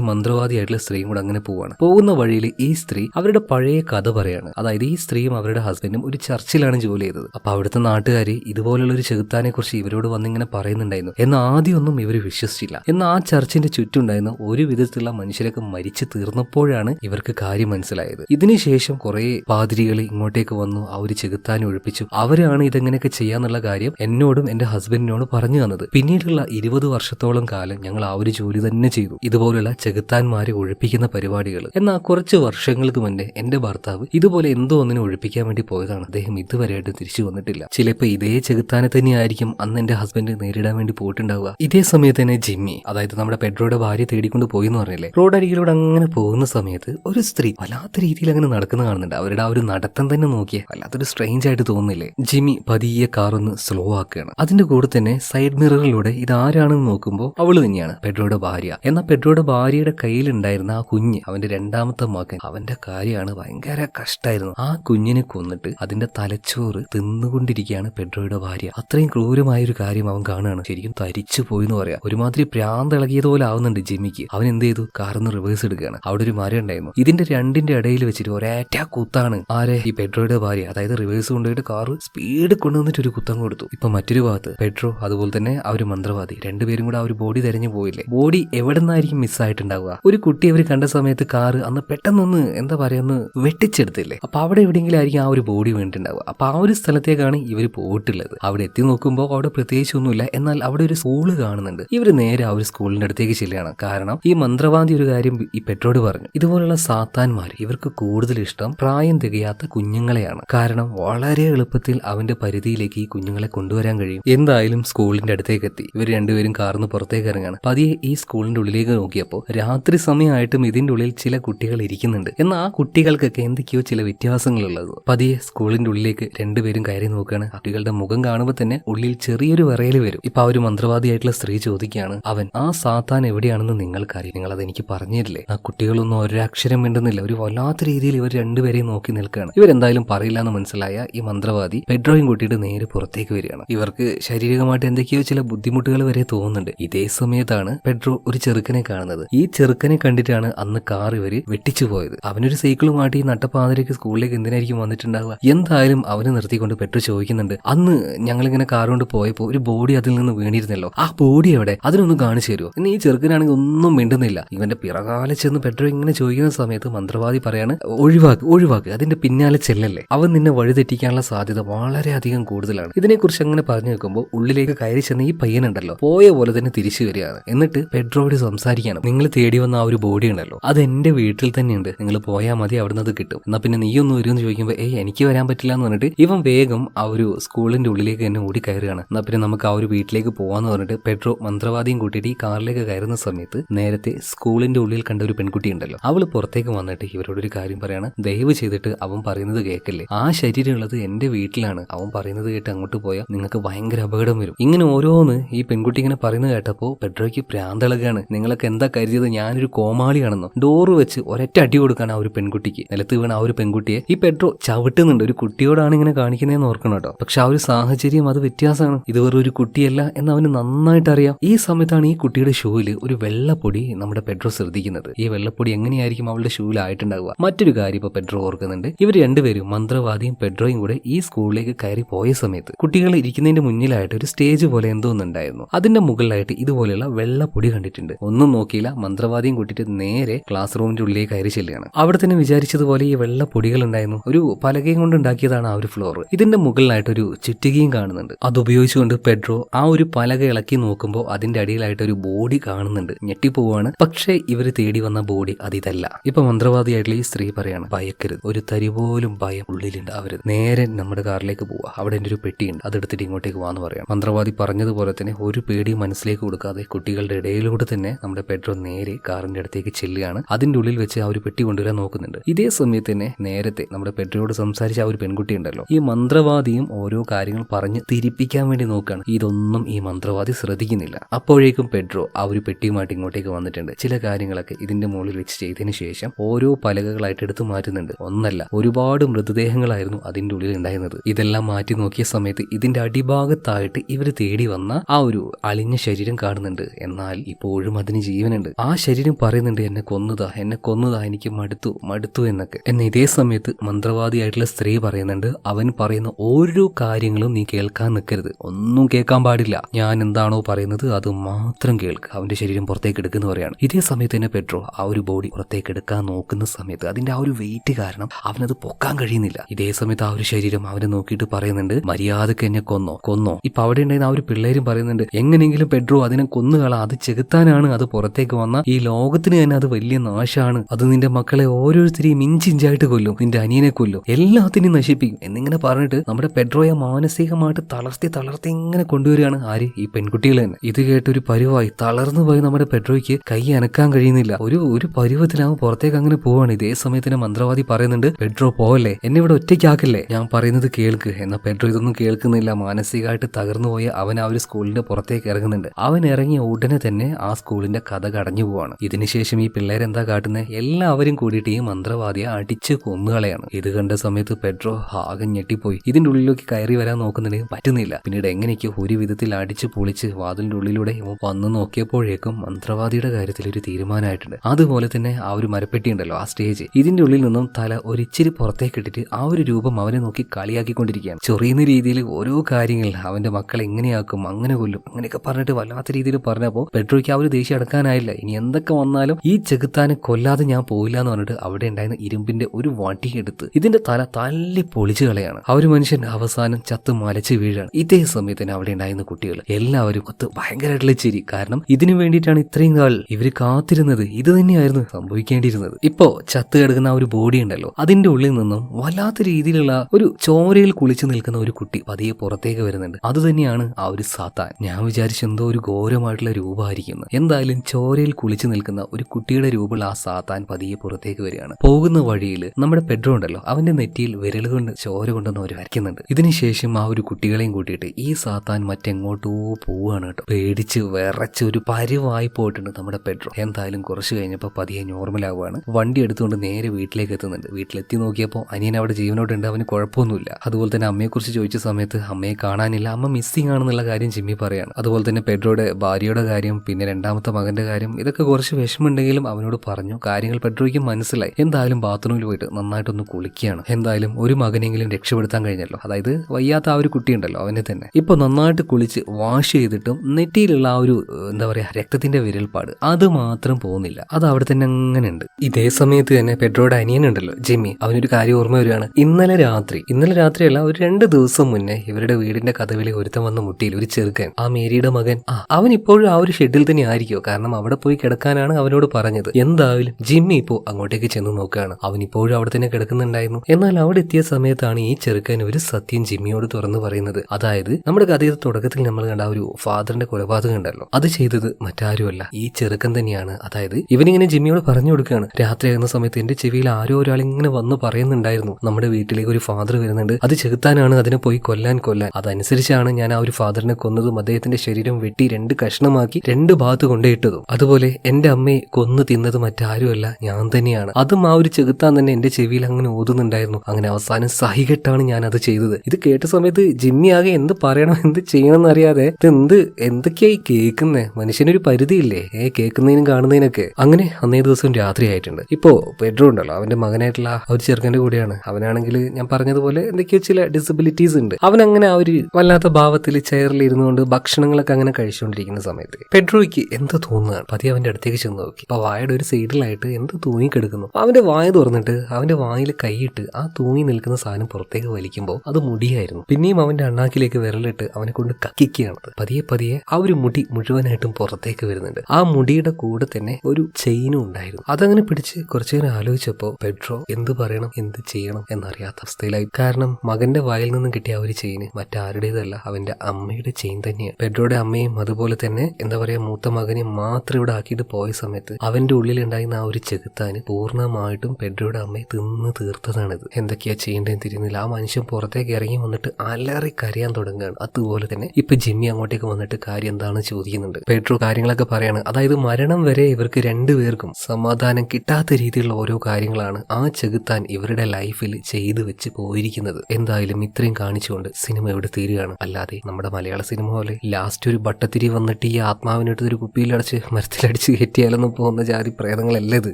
മന്ത്രവാദിയായിട്ടുള്ള സ്ത്രീയും കൂടെ അങ്ങനെ പോവാണ്. പോകുന്ന വഴിയിൽ ഈ സ്ത്രീ അവരുടെ പഴയ കഥ പറയാണ്. അതായത് ഈ സ്ത്രീയും അവരുടെ ഹസ്ബൻഡും ഒരു ചർച്ചിലാണ് ജോലി ചെയ്തത്. അപ്പൊ അവിടുത്തെ നാട്ടുകാർ ഇതുപോലുള്ള ഒരു ചെകുത്താനെ കുറിച്ച് ഇവരോട് വന്നിങ്ങനെ പറയുന്നുണ്ടായിരുന്നു. എന്നാൽ ആദ്യമൊന്നും ഇവർ വിശ്വസിച്ചില്ല. എന്നാൽ ആ ചർച്ചിന്റെ ചുറ്റുണ്ടായിരുന്ന ഒരു വിധത്തിലുള്ള മനുഷ്യരൊക്കെ മരിച്ചു തീർന്നപ്പോഴാണ് ഇവർക്ക് കാര്യം മനസ്സിലായത്. ഇതിനുശേഷം കുറെ പാതിരികൾ ഇങ്ങോട്ടേക്ക് വന്നു ആ ഒരു ചെകുത്താനെ ഒഴിപ്പിച്ചു. അവരാണ് ഇതെങ്ങനെയൊക്കെ ചെയ്യാന്നുള്ള കാര്യം എന്നോടും എന്റെ ഹസ്ബൻഡിനോട് പറഞ്ഞു തന്നത്. പിന്നീടുള്ള ഇരുപത് വർഷത്തോളം കാലം ഞങ്ങൾ ആ ഒരു ജോലി തന്നെ ചെയ്തു. ഇതുപോലുള്ള ചെകുത്താന്മാരെ ഒഴിപ്പിക്കുന്ന പരിപാടികൾ. എന്നാൽ കുറച്ച് വർഷങ്ങൾക്ക് മുന്നേ എന്റെ ഭർത്താവ് ഇതുപോലെ എന്തോ ഒന്നിനെ ഒഴിപ്പിക്കാൻ വേണ്ടി പോയതാണ്. അദ്ദേഹം ഇതുവരെയായിട്ട് തിരിച്ചു വന്നിട്ടില്ല. ചിലപ്പോൾ ഇതേ ചെകുത്താനെ തന്നെയായിരിക്കും അന്ന് എന്റെ ഹസ്ബൻഡ് നേരിടാൻ വേണ്ടി പോയിട്ടുണ്ടാവുക. ഇതേ സമയത്ത് തന്നെ ജിമ്മി അതായത് നമ്മുടെ പെഡ്രോയുടെ ഭാര്യ തേടിക്കൊണ്ട് പോയി എന്ന് പറഞ്ഞില്ലേ റോഡരികിലൂടെ അങ്ങനെ പോകുന്ന സമയത്ത് ഒരു സ്ത്രീ വല്ലാത്ത രീതിയിൽ അങ്ങനെ നടക്കുന്ന കാണുന്നുണ്ട്. അവരുടെ ആ ഒരു നടത്തം തന്നെ നോക്കിയ വല്ലാത്തൊരു സ്ട്രെയിഞ്ച് ആയിട്ട് തോന്നുന്നില്ലേ? ജിമ്മി പതിയെ കാർ ഒന്ന് സ്ലോ ആക്കുകയാണ്. അതിന്റെ കൂടെ തന്നെ സൈഡ് മിററിലൂടെ ഇത് ആരാണെന്ന് നോക്കുമ്പോൾ അവൾ തന്നെയാണ്. പെഡ്രോയുടെ ഭാര്യ. എന്നാൽ പെഡ്രോയുടെ ഭാര്യയുടെ കയ്യിലുണ്ടായിരുന്ന ആ കുഞ്ഞ് അവന്റെ രണ്ടാമത്തെ മകൻ അവന്റെ കാര്യമാണ് ഭയങ്കര കഷ്ടമായിരുന്നു ആ കുഞ്ഞിനെ കൊന്നിട്ട് അതിന്റെ തലച്ചോറ് തിന്നുകൊണ്ടിരിക്കുകയാണ് പെഡ്രോയുടെ ഭാര്യ. അത്രയും ക്രൂരമായ ഒരു കാര്യം അവൻ കാണുകയാണ്. ശരിക്കും തരിച്ചു പോയി എന്ന് പറയാം. ഒരുമാതിരി പ്രാന്ത് ഇളകിയതുപോലെ ആവുന്നുണ്ട് ജിമ്മിക്ക്. അവൻ എന്ത് ചെയ്തു? കാറിന്ന് റിവേഴ്സ് എടുക്കുകയാണ്. അവിടെ ഒരു മരം ഉണ്ടായിരുന്നു. ഇതിന്റെ രണ്ടിന്റെ ഇടയിൽ വെച്ചിട്ട് ഒരേറ്റ കുത്താണ് ആരെ? ഈ പെഡ്രോയുടെ ഭാര്യ. അതായത് റിവേഴ്സ് കൊണ്ടുപോയിട്ട് കാറ് സ്പീഡ് കൊണ്ടുവന്നിട്ട് ഒരു കുത്തം കൊടുത്തു. ഇപ്പൊ മറ്റൊരു ഭാഗത്ത് പെട്രോ അതുപോലെ തന്നെ ആ ഒരു മന്ത്രവാദി. രണ്ടുപേരും കൂടെ ആ ബോഡി തെരഞ്ഞു പോയില്ലേ? ബോഡി എവിടെ നിന്നായിരിക്കും മിസ്സായിട്ടുണ്ടാവുക? ഒരു കുട്ടി അവർ കണ്ട സമയത്ത് കാറ് അന്ന് പെട്ടെന്നൊന്ന് എന്താ പറയാ ഒന്ന് വെട്ടിച്ചെടുത്തില്ലേ? അപ്പൊ അവിടെ എവിടെയെങ്കിലും ആയിരിക്കും ആ ഒരു ബോഡി വീണിട്ടുണ്ടാവുക. അപ്പൊ ആ ഒരു സ്ഥലത്തേക്കാണ് ഇവർ പോയിട്ടുള്ളത്. അവിടെ എത്തി നോക്കുമ്പോൾ അവിടെ പ്രത്യേകിച്ച് ഒന്നുമില്ല എന്നാൽ അവിടെ ഒരു സ്കൂൾ കാണുന്നുണ്ട്. ഇവർ നേരെ ആ ഒരു സ്കൂളിന്റെ അടുത്തേക്ക് ചെല്ലുകയാണ്. കാരണം ഈ മന്ത്രവാദി ഒരു കാര്യം ഈ പെട്രോട് പറഞ്ഞു. ഇതുപോലുള്ള സാത്താൻമാർ ഇവർക്ക് കൂടുതൽ ഇഷ്ടം പ്രായം തികയാത്ത കുഞ്ഞുങ്ങളെയാണ്. കാരണം വളരെ എളുപ്പത്തിൽ അവന്റെ പരിധിയിലേക്ക് ഈ കുഞ്ഞുങ്ങളെ കൊണ്ടുവരാൻ കഴിയും. എന്തായാലും സ്കൂളിന്റെ അടുത്തേക്ക് എത്തി. ഇവർ രണ്ടുപേരും കാർന്ന് പുറത്തേക്ക് ഇറങ്ങാണ്. പതിയെ ഈ സ്കൂളിന്റെ ഉള്ളിലേക്ക് നോക്കിയപ്പോൾ രാത്രി സമയമായിട്ടും ഇതിന്റെ ഉള്ളിൽ ചില കുട്ടികൾ ഇരിക്കുന്നുണ്ട്. എന്നാൽ ആ കുട്ടികൾക്കൊക്കെ എന്തൊക്കെയോ ചില വ്യത്യാസങ്ങളുള്ളത്. പതിയെ സ്കൂളിന്റെ ഉള്ളിലേക്ക് രണ്ടുപേരും കയറി നോക്കുകയാണ്. കുട്ടികളുടെ മുഖം കാണുമ്പോൾ തന്നെ ഉള്ളിൽ ചെറിയൊരു വിറയൽ വരും. ഇപ്പൊ ആ ഒരു മന്ത്രവാദിയായിട്ടുള്ള സ്ത്രീ ചോദിക്കുകയാണ് അവൻ ആ സാത്താൻ എവിടെയാണെന്ന് നിങ്ങൾക്കറിയാം? നിങ്ങൾ അത് എനിക്ക് പറഞ്ഞു തരില്ലേ ആ കുട്ടികളൊന്നും ഒരക്ഷരം മിണ്ടുന്നില്ല. ഒരു വല്ലാത്ത രീതിയിൽ ഇവർ രണ്ടുപേരെയും നോക്കി നിൽക്കുകയാണ്. ഇവരെന്തായാലും പറയില്ല എന്ന് മനസ്സിലായ ഈ മന്ത്രവാദി പെട്രോയും കൂട്ടിയിട്ട് നേരെ പുറത്തേക്ക് വരികയാണ്. ഇവർക്ക് ശാരീരികമായിട്ട് എന്തൊക്കെയോ ചില ബുദ്ധിമുട്ടുകൾ വരെ തോന്നുന്നുണ്ട്. ഇതേ സമയത്താണ് പെട്രോ ഒരു ചെറുക്കനെ കാണുന്നത്. ഈ ചെറുക്കനെ കണ്ടിട്ടാണ് അന്ന് കാർ ഇവർ വെട്ടിച്ചു പോയത്. അവനൊരു സൈക്കിളുമായിട്ട് ഈ നട്ടപ്പാതിരക്ക് സ്കൂളിലേക്ക് എന്തിനായിരിക്കും വന്നിട്ടുണ്ടാവുക? എന്തായാലും അവനെ നിർത്തിക്കൊണ്ട് പെട്രോ ചോദിക്കുന്നുണ്ട്. അന്ന് ഞങ്ങളിങ്ങനെ കാർ കൊണ്ട് പോയപ്പോൾ ഒരു ബോഡി അതിൽ നിന്ന് വീണിരുന്നല്ലോ. ആ ബോഡി എവിടെ? അതിനൊന്നും കാണിച്ചു തരുമോ ഇനി ഈ ചെറുക്കനാണെങ്കിൽ ഒന്നും മിണ്ടുന്നില്ല. ഇവന്റെ പിറകാലെ ചെന്ന് പെട്രോ ഇങ്ങനെ ചോദിക്കുന്ന സമയത്ത് മന്ത്രവാദി പറയാണ് ഒഴിവാക്ക് ഒഴിവാക്ക്. അതിന്റെ പിന്നാലെ ചെല്ലല്ലേ. അവൻ നിന്നെ വഴിതെറ്റിക്കാനുള്ള സാധ്യത വളരെയധികം കൂടുതലാണ്. ഇതിനെക്കുറിച്ച് അങ്ങനെ പറഞ്ഞു നിൽക്കുമ്പോൾ ഉള്ളിലേക്ക് കയറി ചെന്ന ഈ പയ്യനുണ്ടല്ലോ. പോയ പോലെ തന്നെ തിരിച്ചു വരികയാണ്. എന്നിട്ട് പെട്രോയോട് സംസാരിക്കാണ്. നിങ്ങൾ തേടി വന്ന ആ ഒരു ബോഡി ഉണ്ടല്ലോ. അത് എന്റെ വീട്ടിൽ തന്നെയുണ്ട്. നിങ്ങൾ പോയാൽ മതി അവിടുന്ന് അത് കിട്ടും. എന്നാ പിന്നെ നീ ഒന്ന് വരുമെന്ന് ചോദിക്കുമ്പോൾ ഏയ് എനിക്ക് വരാൻ പറ്റില്ല എന്ന് പറഞ്ഞിട്ട് ഇവൻ വേഗം ആ ഒരു സ്കൂളിന്റെ ഉള്ളിലേക്ക് തന്നെ ഓടി കയറുകയാണ്. എന്നാ പിന്നെ നമുക്ക് ആ ഒരു വീട്ടിലേക്ക് പോകാന്ന് പറഞ്ഞിട്ട് പെട്രോ മന്ത്രവാദിയും കൂട്ടിയിട്ട് ഈ കാറിലേക്ക് കയറുന്ന സമയത്ത് നേരത്തെ സ്കൂളിന്റെ ഉള്ളിൽ കണ്ട ഒരു പെൺകുട്ടി ഉണ്ടല്ലോ. അവൾ പുറത്തേക്ക് വന്നിട്ട് ഇവരോട് ഒരു കാര്യം പറയാണ്. ദയവ് ചെയ്തിട്ട് അവൻ പറയുന്നത് കേൾക്കല്ലേ ആ ശരീരമുള്ളത് എന്റെ വീട്ടിലാണ്. അവൻ പറയുന്നത് കേട്ട് അങ്ങോട്ട് പോയാൽ നിങ്ങൾക്ക് ഭയങ്കര അപകടം വരും. ഇങ്ങനെ ഓരോന്ന് ഈ പെൺകുട്ടി ഇങ്ങനെ പറയുന്നത് കേട്ടപ്പോൾ കേട്ടപ്പോ പെഡ്രോയ്ക്ക് പ്രാന്തളകാണ്. നിങ്ങളൊക്കെ എന്താ കരുതിയത്? ഞാനൊരു കോമാളിയാണെന്നോ. ഡോറ് വെച്ച് ഒരൊറ്റ അടി കൊടുക്കാൻ ആ ഒരു പെൺകുട്ടിക്ക്. നിലത്ത് വീണ ആ ഒരു പെൺകുട്ടിയെ ഈ പെഡ്രോ ചവിട്ടുന്നുണ്ട്. ഒരു കുട്ടിയോടാണ് ഇങ്ങനെ കാണിക്കുന്നതെന്ന് ഓർക്കണം കേട്ടോ. പക്ഷെ ആ ഒരു സാഹചര്യം അത് വ്യത്യാസമാണ്. ഇത് വെറും ഒരു കുട്ടിയല്ല എന്ന് അവന് നന്നായിട്ട് അറിയാം ഈ സമയത്താണ് ഈ കുട്ടിയുടെ ഷൂവിൽ ഒരു വെള്ളപ്പൊടി നമ്മുടെ പെഡ്രോ ശ്രദ്ധിക്കുന്നത്. ഈ വെള്ളപ്പൊടി എങ്ങനെയായിരിക്കും അവളുടെ ഷൂവിലായിട്ടുണ്ടാവുക? മറ്റൊരു കാര്യം ഇപ്പൊ പെഡ്രോ ഓർക്കുന്നുണ്ട്. ഇവർ രണ്ടുപേരും മന്ത്രവാദിയും പെഡ്രോയും കൂടെ ഈ സ്കൂളിലേക്ക് കയറി പോയ സമയത്ത് കുട്ടികൾ ഇരിക്കുന്നതിന്റെ മുന്നിലായിട്ട് ഒരു സ്റ്റേജ് പോലെ എന്തോ ഒന്നുണ്ടായിരുന്നു. അതിന്റെ മുകളിലായിട്ട് ഇതുപോലെയുള്ള വെള്ളപ്പൊടി കണ്ടിട്ടുണ്ട്. ഒന്നും നോക്കിയില്ല മന്ത്രവാദിയും കൂട്ടിയിട്ട് നേരെ ക്ലാസ് റൂമിന്റെ ഉള്ളിലേക്ക് കയറി ചെല്ലുകയാണ്. അവിടെ തന്നെ വിചാരിച്ചതുപോലെ ഈ വെള്ള പൊടികൾ ഉണ്ടായിരുന്നു ഒരു പലകയും കൊണ്ട് ഉണ്ടാക്കിയതാണ് ആ ഒരു ഫ്ലോർ ഇതിന്റെ മുകളിലായിട്ട് ഒരു ചുറ്റികയും കാണുന്നുണ്ട്. അത് ഉപയോഗിച്ചുകൊണ്ട് പെഡ്രോ ആ ഒരു പലക ഇളക്കി നോക്കുമ്പോൾ അതിന്റെ അടിയിലായിട്ട് ഒരു ബോഡി കാണുന്നുണ്ട്. ഞെട്ടിപ്പോവാണ്. പക്ഷേ ഇവർ തേടി വന്ന ബോഡി അതിതല്ല. ഇപ്പൊ മന്ത്രവാദിയായിട്ടുള്ള ഈ സ്ത്രീ പറയാണ് ഭയക്കരുത്. ഒരു തരി പോലും ഭയം ഉള്ളിലുണ്ടാവരുത്. നേരെ നമ്മുടെ കാറിലേക്ക് പോവാ. അവിടെ എന്റെ ഒരു പെട്ടിയുണ്ട്. അതെടുത്തിട്ട് ഇങ്ങോട്ടേക്ക് വാന്ന് പറയാം. മന്ത്രവാദി പറഞ്ഞതുപോലെ തന്നെ ഒരു പേടി മനസ്സിലേക്ക് കൊടുക്കാതെ കുട്ടികളുടെ ഇടയിലൂടെ തന്നെ നമ്മുടെ പെട്രോ നേരെ കാറിന്റെ അടുത്തേക്ക് ചെല്ലുകയാണ്. അതിന്റെ ഉള്ളിൽ വെച്ച് ആ ഒരു പെട്ടി കൊണ്ടുവരാൻ നോക്കുന്നുണ്ട്. ഇതേ സമയത്ത് തന്നെ നേരത്തെ നമ്മുടെ പെട്രോയോട് സംസാരിച്ച ആ ഒരു പെൺകുട്ടി ഉണ്ടല്ലോ. ഈ മന്ത്രവാദിയും ഓരോ കാര്യങ്ങൾ പറഞ്ഞ് തിരിപ്പിക്കാൻ വേണ്ടി നോക്കുകയാണ്. ഇതൊന്നും ഈ മന്ത്രവാദി ശ്രദ്ധിക്കുന്നില്ല. അപ്പോഴേക്കും പെട്രോ ആ ഒരു പെട്ടിയുമായിട്ട് ഇങ്ങോട്ടേക്ക് വന്നിട്ടുണ്ട്. ചില കാര്യങ്ങളൊക്കെ ഇതിന്റെ മുകളിൽ വെച്ച് ചെയ്തതിന് ശേഷം ഓരോ പലകകളായിട്ട് എടുത്തു മാറ്റുന്നുണ്ട്. ഒന്നല്ല ഒരുപാട് മൃതദേഹങ്ങളായിരുന്നു അതിന്റെ ഉള്ളിൽ ഉണ്ടായിരുന്നത്. ഇതെല്ലാം മാറ്റി നോക്കിയ സമയത്ത് ഇതിന്റെ അടിഭാഗത്തായിട്ട് ഇവർ തേടി വന്ന ആ ഒരു അളിഞ്ഞ ശരീരം കാണുന്നുണ്ട്. എന്നാൽ ഇപ്പോഴും അതിന് ജീവനുണ്ട്. ആ ശരീരം പറയുന്നുണ്ട് എന്നെ കൊന്നതാ എന്നെ കൊന്നതാ എനിക്ക് മടുത്തു മടുത്തു എന്നൊക്കെ. എന്നാൽ ഇതേ സമയത്ത് മന്ത്രവാദിയായിട്ടുള്ള സ്ത്രീ പറയുന്നുണ്ട് അവൻ പറയുന്ന ഓരോ കാര്യങ്ങളും നീ കേൾക്കാൻ നിൽക്കരുത്. ഒന്നും കേൾക്കാൻ പാടില്ല. ഞാൻ എന്താണോ പറയുന്നത് അത് മാത്രം കേൾക്ക്. അവന്റെ ശരീരം പുറത്തേക്ക് എടുക്കുന്ന പറയാണ് ഇതേ സമയത്ത് തന്നെ പെട്രോ ആ ഒരു ബോഡി പുറത്തേക്ക് എടുക്കാൻ നോക്കുന്ന സമയത്ത് അതിന്റെ ആ ഒരു വെയിറ്റ് കാരണം അവനത് പൊക്കാൻ കഴിയുന്നില്ല. ഇതേ സമയത്ത് ആ ഒരു ശരീരം അവനെ നോക്കിയിട്ട് പറയുന്നുണ്ട് മര്യാദയ്ക്ക് എന്നെ കൊന്നോ കൊന്നോ. ഇപ്പൊ അവിടെ ഉണ്ടായിരുന്ന ആ ഒരു പിള്ളേരും പറയുന്നുണ്ട് എങ്ങനെയെങ്കിലും പെഡ്രോ അതിനെ കൊന്നുകള. അത് ചെകുത്താനാണ് അത് പുറത്തേക്ക് വന്ന. ഈ ലോകത്തിന് തന്നെ അത് വലിയ നാശാണ്. അത് നിന്റെ മക്കളെ ഓരോരുത്തരെയും ഇഞ്ചിഞ്ചായിട്ട് കൊല്ലും. നിന്റെ അനിയനെ കൊല്ലും. എല്ലാത്തിനെയും നശിപ്പിക്കും. എന്നിങ്ങനെ പറഞ്ഞിട്ട് നമ്മുടെ പെഡ്രോയെ മാനസികമായിട്ട് തളർത്തി തളർത്തി ഇങ്ങനെ കൊണ്ടുവരികയാണ് ആര്? ഈ പെൺകുട്ടികൾ തന്നെ. ഇത് കേട്ട് ഒരു പരുവായി തളർന്നു പോയി നമ്മുടെ പെഡ്രോയ്ക്ക് കൈ അനക്കാൻ കഴിയുന്നില്ല. ഒരു ഒരു പരുവത്തിലാവും പുറത്തേക്ക് അങ്ങനെ പോവാണ്. ഇതേ സമയത്തിന് മന്ത്രവാദി പറയുന്നുണ്ട് പെഡ്രോ പോവല്ലേ? എന്നെ ഇവിടെ ഒറ്റയ്ക്കാക്കല്ലേ? ഞാൻ പറയുന്നത് കേൾക്ക്. എന്നാ പെഡ്രോ ഇതൊന്നും കേൾക്കുന്നില്ല. മാനസികമായിട്ട് തകർന്നു പോയി അവൻ ആ ഒരു സ്കൂളിന്റെ പുറത്തേക്ക് ഇറങ്ങുന്നുണ്ട്. അവൻ ഇറങ്ങിയ ഉടനെ തന്നെ ആ സ്കൂളിന്റെ കഥ കടഞ്ഞു പോവാണ്. ഇതിനുശേഷം ഈ പിള്ളേരെന്താ കാട്ടുന്നത് എല്ലാവരും കൂടിയിട്ട് ഈ മന്ത്രവാദിയെ അടിച്ച് കൊന്നുകളയാണ്. ഇത് കണ്ട സമയത്ത് പെഡ്രോ ആകെ ഞെട്ടിപ്പോയി. ഇതിന്റെ ഉള്ളിലേക്ക് കയറി വരാൻ നോക്കുന്നുണ്ടെങ്കിൽ പറ്റുന്നില്ല. പിന്നീട് എങ്ങനെയൊക്കെ ഒരു വിധത്തിൽ അടിച്ച് പൊളിച്ച് വാതിലിന്റെ ഉള്ളിലൂടെ വന്നു നോക്കിയപ്പോഴേക്കും മന്ത്രവാദിയുടെ കാര്യത്തിൽ ഒരു തീരുമാനമായിട്ടുണ്ട്. അതുപോലെ തന്നെ ആ ഒരു മരപ്പെട്ടി ഉണ്ടല്ലോ ആ സ്റ്റേജ്. ഇതിന്റെ ഉള്ളിൽ നിന്നും തല ഒരിച്ചിരി പുറത്തേക്ക് ഇട്ടിട്ട് ആ ഒരു രൂപം അവനെ നോക്കി കളിയാക്കിക്കൊണ്ടിരിക്കുകയാണ്. ചൊറിയുന്ന രീതിയിൽ ഓരോ കാര്യങ്ങൾ അവന്റെ മക്കളെ എങ്ങനെയാക്കും അങ്ങനെ കൊല്ലും അങ്ങനെയൊക്കെ പറഞ്ഞിട്ട് വല്ലാത്ത രീതിയിൽ പറഞ്ഞപ്പോൾ പെട്രോയ്ക്ക് ആ ഒരു ദേഷ്യം അടക്കാനായില്ല. ഇനി എന്തൊക്കെ വന്നാലും ഈ ചെകുത്താനെ കൊല്ലാതെ ഞാൻ പോയില്ല എന്ന് പറഞ്ഞിട്ട് അവിടെ ഉണ്ടായിരുന്ന ഇരുമ്പിന്റെ ഒരു വടി എടുത്ത് ഇതിന്റെ തല തല്ലി പൊളിച്ചു കളയാണ്. ആ ഒരു മനുഷ്യൻ അവസാനം ചത്ത് മലച്ച് വീഴാണ്. ഇതേ സമയത്ത് തന്നെ അവിടെ ഉണ്ടായിരുന്ന കുട്ടികൾ എല്ലാവരും ഒത്ത് ഭയങ്കരമായിട്ടുള്ള ചിരി. കാരണം ഇതിനു വേണ്ടിയിട്ടാണ് ഇത്രയും കാൽ ഇവർ കാത്തിരുന്നത്. ഇത് തന്നെയായിരുന്നു സംഭവിക്കേണ്ടിയിരുന്നത്. ഇപ്പോ ചത്ത് കിടക്കുന്ന ആ ഒരു ബോഡി ഉണ്ടല്ലോ അതിന്റെ ഉള്ളിൽ നിന്നും വല്ലാത്ത രീതിയിലുള്ള ഒരു ചോരയിൽ കുളിച്ചു നിൽക്കുന്ന ഒരു കുട്ടി പതിയെ പുറത്തേക്ക് വരുന്നുണ്ട്. അത് തന്നെയാണ് ആ ഒരു സാത്താൻ. ഞാൻ വിചാരിച്ചു എന്തോ ഒരു ഘോരമായിട്ടുള്ള രൂപമായിരിക്കും എന്ന്. എന്തായാലും ചോരയിൽ കുളിച്ചു നിൽക്കുന്ന ഒരു കുട്ടിയുടെ രൂപമുള്ള ആ സാത്താൻ പതിയെ പുറത്തേക്ക് വരികയാണ്. പോകുന്ന വഴിയിൽ നമ്മുടെ പെഡ്രോ ഉണ്ടല്ലോ അവന്റെ നെറ്റിയിൽ വിരൽ കൊണ്ട് ചോര കൊണ്ടൊന്ന് അവർ വരയ്ക്കുന്നുണ്ട്. ഇതിനുശേഷം ആ ഒരു കുട്ടികളെയും കൂട്ടിയിട്ട് ഈ സാത്താൻ മറ്റെങ്ങോട്ടോ പോവുകയാണ് കേട്ടോ. പേടിച്ച് വിറച്ച് ഒരു പരിവായി പോയിട്ടുണ്ട് നമ്മുടെ പെഡ്രോ. എന്തായാലും കുറച്ച് കഴിഞ്ഞപ്പോൾ പതിയെ നോർമൽ ആവുകയാണ്. വണ്ടി എടുത്തുകൊണ്ട് നേരെ വീട്ടിലേക്ക് എത്തുന്നുണ്ട്. വീട്ടിലെത്തി നോക്കിയപ്പോൾ അനിയൻ അവിടെ ജീവനോടുണ്ട് അവന് കുഴപ്പമൊന്നുമില്ല. അതുപോലെ തന്നെ അമ്മയെക്കുറിച്ച് ചോദിച്ച സമയത്ത് അമ്മയെ കാണാനില്ല അമ്മ മിസ്സിംഗ് ആണെന്നുള്ള കാര്യം ജിമ്മി പറയാണ്. അതുപോലെ തന്നെ പെഡ്രോയുടെ ഭാര്യയുടെ കാര്യം പിന്നെ രണ്ടാമത്തെ മകന്റെ കാര്യം ഇതൊക്കെ കുറച്ച് വിഷമമുണ്ടെങ്കിലും അവനോട് പറഞ്ഞു. കാര്യങ്ങൾ പെട്രോയ്ക്ക് മനസ്സിലായി. എന്തായാലും ബാത്റൂമിൽ പോയിട്ട് നന്നായിട്ടൊന്ന് കുളിക്കുകയാണ്. എന്തായാലും ഒരു മകനെങ്കിലും രക്ഷപ്പെടുത്താൻ കഴിഞ്ഞല്ലോ. അതായത് വയ്യാത്ത ആ ഒരു കുട്ടിയുണ്ടല്ലോ അവനെ തന്നെ. ഇപ്പൊ നന്നായിട്ട് കുളിച്ച് വാഷ് ചെയ്തിട്ടും നെറ്റിയിലുള്ള ആ ഒരു എന്താ പറയാ രക്തത്തിന്റെ വിരൽപ്പാട് അത് മാത്രം പോകുന്നില്ല. അത് അവിടെ തന്നെ അങ്ങനെ ഉണ്ട് ഇതേ സമയത്ത് തന്നെ പെഡ്രോയുടെ അനിയനുണ്ടല്ലോ ജിമ്മി. അവനൊരു കാര്യം ഓർമ്മ വരികയാണ്. ഇന്നലെ രാത്രി ഇന്നലെ രാത്രിയല്ല ഒരു രണ്ട് ദിവസം മുന്നേ ഇവരുടെ വീടിന്റെ കഥവിലെ ഒരുത്തം വന്ന മുട്ടിയിൽ ഒരു ചെറുക്കൻ. ആ മേരിയുടെ മകൻ ആ അവൻ ഇപ്പോഴും ആ ഒരു ഷെഡിൽ തന്നെ ആയിരിക്കുമോ കാരണം അവിടെ പോയി കിടക്കാനാണ് അവനോട് പറഞ്ഞത്. എന്തായാലും ജിമ്മി ഇപ്പോൾ അങ്ങോട്ടേക്ക് ചെന്ന് നോക്കുകയാണ്. അവൻ ഇപ്പോഴും അവിടെ തന്നെ കിടക്കുന്നുണ്ടായിരുന്നു. എന്നാൽ അവിടെ എത്തിയ സമയത്താണ് ഈ ചെറുക്കൻ ഒരു സത്യം ജിമ്മിയോട് തുറന്നു പറയുന്നത്. അതായത് നമ്മുടെ കഥയുടെ തുടക്കത്തിൽ നമ്മൾ കണ്ട ഒരു ഫാദറിന്റെ കൊലപാതകം ഉണ്ടല്ലോ. അത് ചെയ്തത് മറ്റാരുമല്ല. ഈ ചെറുക്കൻ തന്നെയാണ്. അതായത് ഇവനിങ്ങനെ ജിമ്മിയോട് പറഞ്ഞു കൊടുക്കുകയാണ്. രാത്രി ആകുന്ന സമയത്ത് എന്റെ ചെവിയിൽ ആരോ ഒരാൾ ഇങ്ങനെ വന്ന് പറയുന്നുണ്ടായിരുന്നു. നമ്മുടെ വീട്ടിലേക്ക് ഒരു ഫാദർ വരുന്നുണ്ട്. അത് ചെകുത്താനാണ് അതിനെ പോയി കൊല്ലാൻ കൊല്ലാൻ. അതനുസരിച്ചാണ് ഞാൻ ആ ഒരു ഫാദറിനെ കൊന്നതും അദ്ദേഹത്തിന്റെ ശരീരം വെട്ടി രണ്ട് കഷ്ണമാക്കി രണ്ട് ഭാഗത്ത് കൊണ്ടുപോയിട്ടതും. അതുപോലെ എന്റെ അമ്മയെ കൊന്നു തിന്നത് മറ്റാരുമല്ല ഞാൻ തന്നെയാണ്. അതും ആ ഒരു ചെകുത്താൻ തന്നെ എന്റെ ചെവിയിൽ അങ്ങനെ ഓതുന്നുണ്ടായിരുന്നു. അങ്ങനെ അവസാനം സഹികെട്ടാണ് ഞാൻ അത് ചെയ്തത്. ഇത് കേട്ട സമയത്ത് ജിമ്മി ആകെ എന്ത് പറയണം എന്ത് ചെയ്യണം എന്നറിയാതെ ഇത് എന്ത് എന്തൊക്കെയായി കേൾക്കുന്നേ? മനുഷ്യനൊരു പരിധിയില്ലേ? ഏ കേൾക്കുന്നതിനും കാണുന്നതിനൊക്കെ. അങ്ങനെ അന്നേ ദിവസം രാത്രി ആയിട്ടുണ്ട്. ഇപ്പോ പെഡ്രോ ഉണ്ടല്ലോ. അവന്റെ മകനായിട്ടുള്ള ഒരു ചെറുക്കന്റെ കൂടെയാണ്. അവനാണെങ്കിൽ ഞാൻ പറഞ്ഞതുപോലെ എന്തൊക്കെയോ ചില ഡിസബിലിറ്റീസ് ഉണ്ട്. അവൻ അങ്ങനെ ആ ഒരു വല്ലാത്ത ഭാവത്തിൽ ചെയറിൽ ഇരുന്നുകൊണ്ട് ഭക്ഷണങ്ങളൊക്കെ അങ്ങനെ കഴിച്ചുകൊണ്ടിരിക്കുന്ന സമയത്ത് പെഡ്രോയ്ക്ക് എന്ത് തോന്നുകയാണ് പതി അവന്റെ അടുത്തേക്ക് ചെന്ന് നോക്കി. അപ്പൊ വായുടെ ഒരു സൈഡിലായിട്ട് എന്ത് തൂങ്ങി കിടക്കുന്നു അവന്റെ വായ തുറന്നിട്ട് അവന്റെ വായിൽ കൈയിട്ട് ആ തൂങ്ങി നിൽക്കുന്ന സാധനം പുറത്തേക്ക് വലിക്കുമ്പോൾ അത് മുടിയായിരുന്നു. പിന്നെയും അവന്റെ അണ്ണാക്കിലേക്ക് വിരലിട്ട് അവനെ കൊണ്ട് കക്കിക്കുകയാണ്. പതിയെ പതിയെ ആ ഒരു മുടി മുഴുവനായിട്ടും പുറത്തേക്ക് വരുന്നുണ്ട്. ആ മുടിയുടെ കൂടെ തന്നെ ഒരു ചെയിനും ഉണ്ടായിരുന്നു. അതങ്ങനെ പിടിച്ച് കുറച്ചു നേരം ആലോചിച്ചപ്പോ പെട്രോ എന്ത് പറയണം എന്ത് ചെയ്യണം എന്നറിയാത്ത അവസ്ഥയിലായി. കാരണം മകന്റെ വായിൽ നിന്നും കിട്ടിയ ആ ഒരു ചെയിന് മറ്റാരുടേതല്ല അവന്റെ അമ്മയുടെ ചെയിൻ തന്നെയാണ്. പെഡ്രോയുടെ അമ്മയും അതുപോലെ തന്നെ എന്താ പറയാ മൂത്ത മകനെ മാത്രം ഇവിടെ ആക്കിയിട്ട് പോയ സമയത്ത് അവന്റെ ഉള്ളിലുണ്ടായിരുന്ന ആ ഒരു ചെകുത്താന് പൂർണമായിട്ടും പെഡ്രോയുടെ അമ്മയെ തിന്ന് തീർത്തതാണിത്. എന്തൊക്കെയാ ചെയ്യേണ്ടതെന്ന് തിരിയുന്നില്ല. ആ മനുഷ്യൻ പുറത്തേക്ക് ഇറങ്ങി വന്നിട്ട് അലറി കരയാൻ തുടങ്ങുകയാണ്. അതുപോലെ തന്നെ ഇപ്പൊ ജിമ്മി അങ്ങോട്ടേക്ക് വന്നിട്ട് കാര്യം എന്താണെന്ന് ചോദിക്കുന്നുണ്ട്. പെഡ്രോ കാര്യങ്ങളൊക്കെ പറയാണ്. അതായത് മരണം വരെ ഇവർക്ക് രണ്ടുപേർക്കും സമാധാനം കിട്ടാത്ത രീതിയിലുള്ള ഓരോ കാര്യങ്ങളാണ് ആ ചെകുത്താൻ ഇവരുടെ ലൈഫിൽ ചെയ്തു വെച്ച് പോയിരിക്കുന്നത്. എന്തായാലും ഇത്രയും കാണിച്ചുകൊണ്ട് സിനിമ ഇവിടെ തീരുകയാണ്. അല്ലാതെ നമ്മുടെ മലയാള സിനിമ പോലെ ലാസ്റ്റ് ഒരു ബട്ടത്തിരി വന്നിട്ട് ഈ ആത്മാവിനെടുത്ത് ഒരു കുപ്പിയിലടച്ച് മരത്തിലടിച്ച് കയറ്റിയാലൊന്നും പോകുന്ന ജാതി പ്രേതങ്ങളല്ല ഇത്.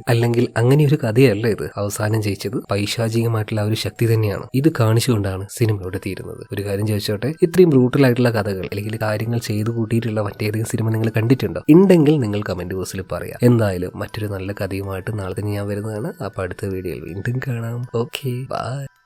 അല്ലെങ്കിൽ അങ്ങനെ ഒരു കഥയല്ല ഇത്. അവസാനം ജയിച്ചത് പൈശാചികമായിട്ടുള്ള ഒരു ശക്തി തന്നെയാണ്. ഇത് കാണിച്ചുകൊണ്ടാണ് സിനിമ ഇവിടെ തീരുന്നത് ഒരു കാര്യം ചോദിച്ചോട്ടെ? ഇത്രയും ബ്രൂട്ടൽ ആയിട്ടുള്ള കഥകൾ അല്ലെങ്കിൽ കാര്യങ്ങൾ ചെയ്തു കൂട്ടിയിട്ടുള്ള മറ്റേതെങ്കിലും സിനിമ നിങ്ങൾ കണ്ടിട്ടുണ്ടോ? ഉണ്ടെങ്കിൽ നിങ്ങൾ കമന്റ് ബോക്സിൽ പറയാം. എന്തായാലും മറ്റൊരു നല്ല കഥയുമായിട്ട് നാളെ തന്നെ ഞാൻ വരുന്നതാണ്. അപ്പോൾ അടുത്ത വീഡിയോയിൽ വീണ്ടും കാണാം. Okay bye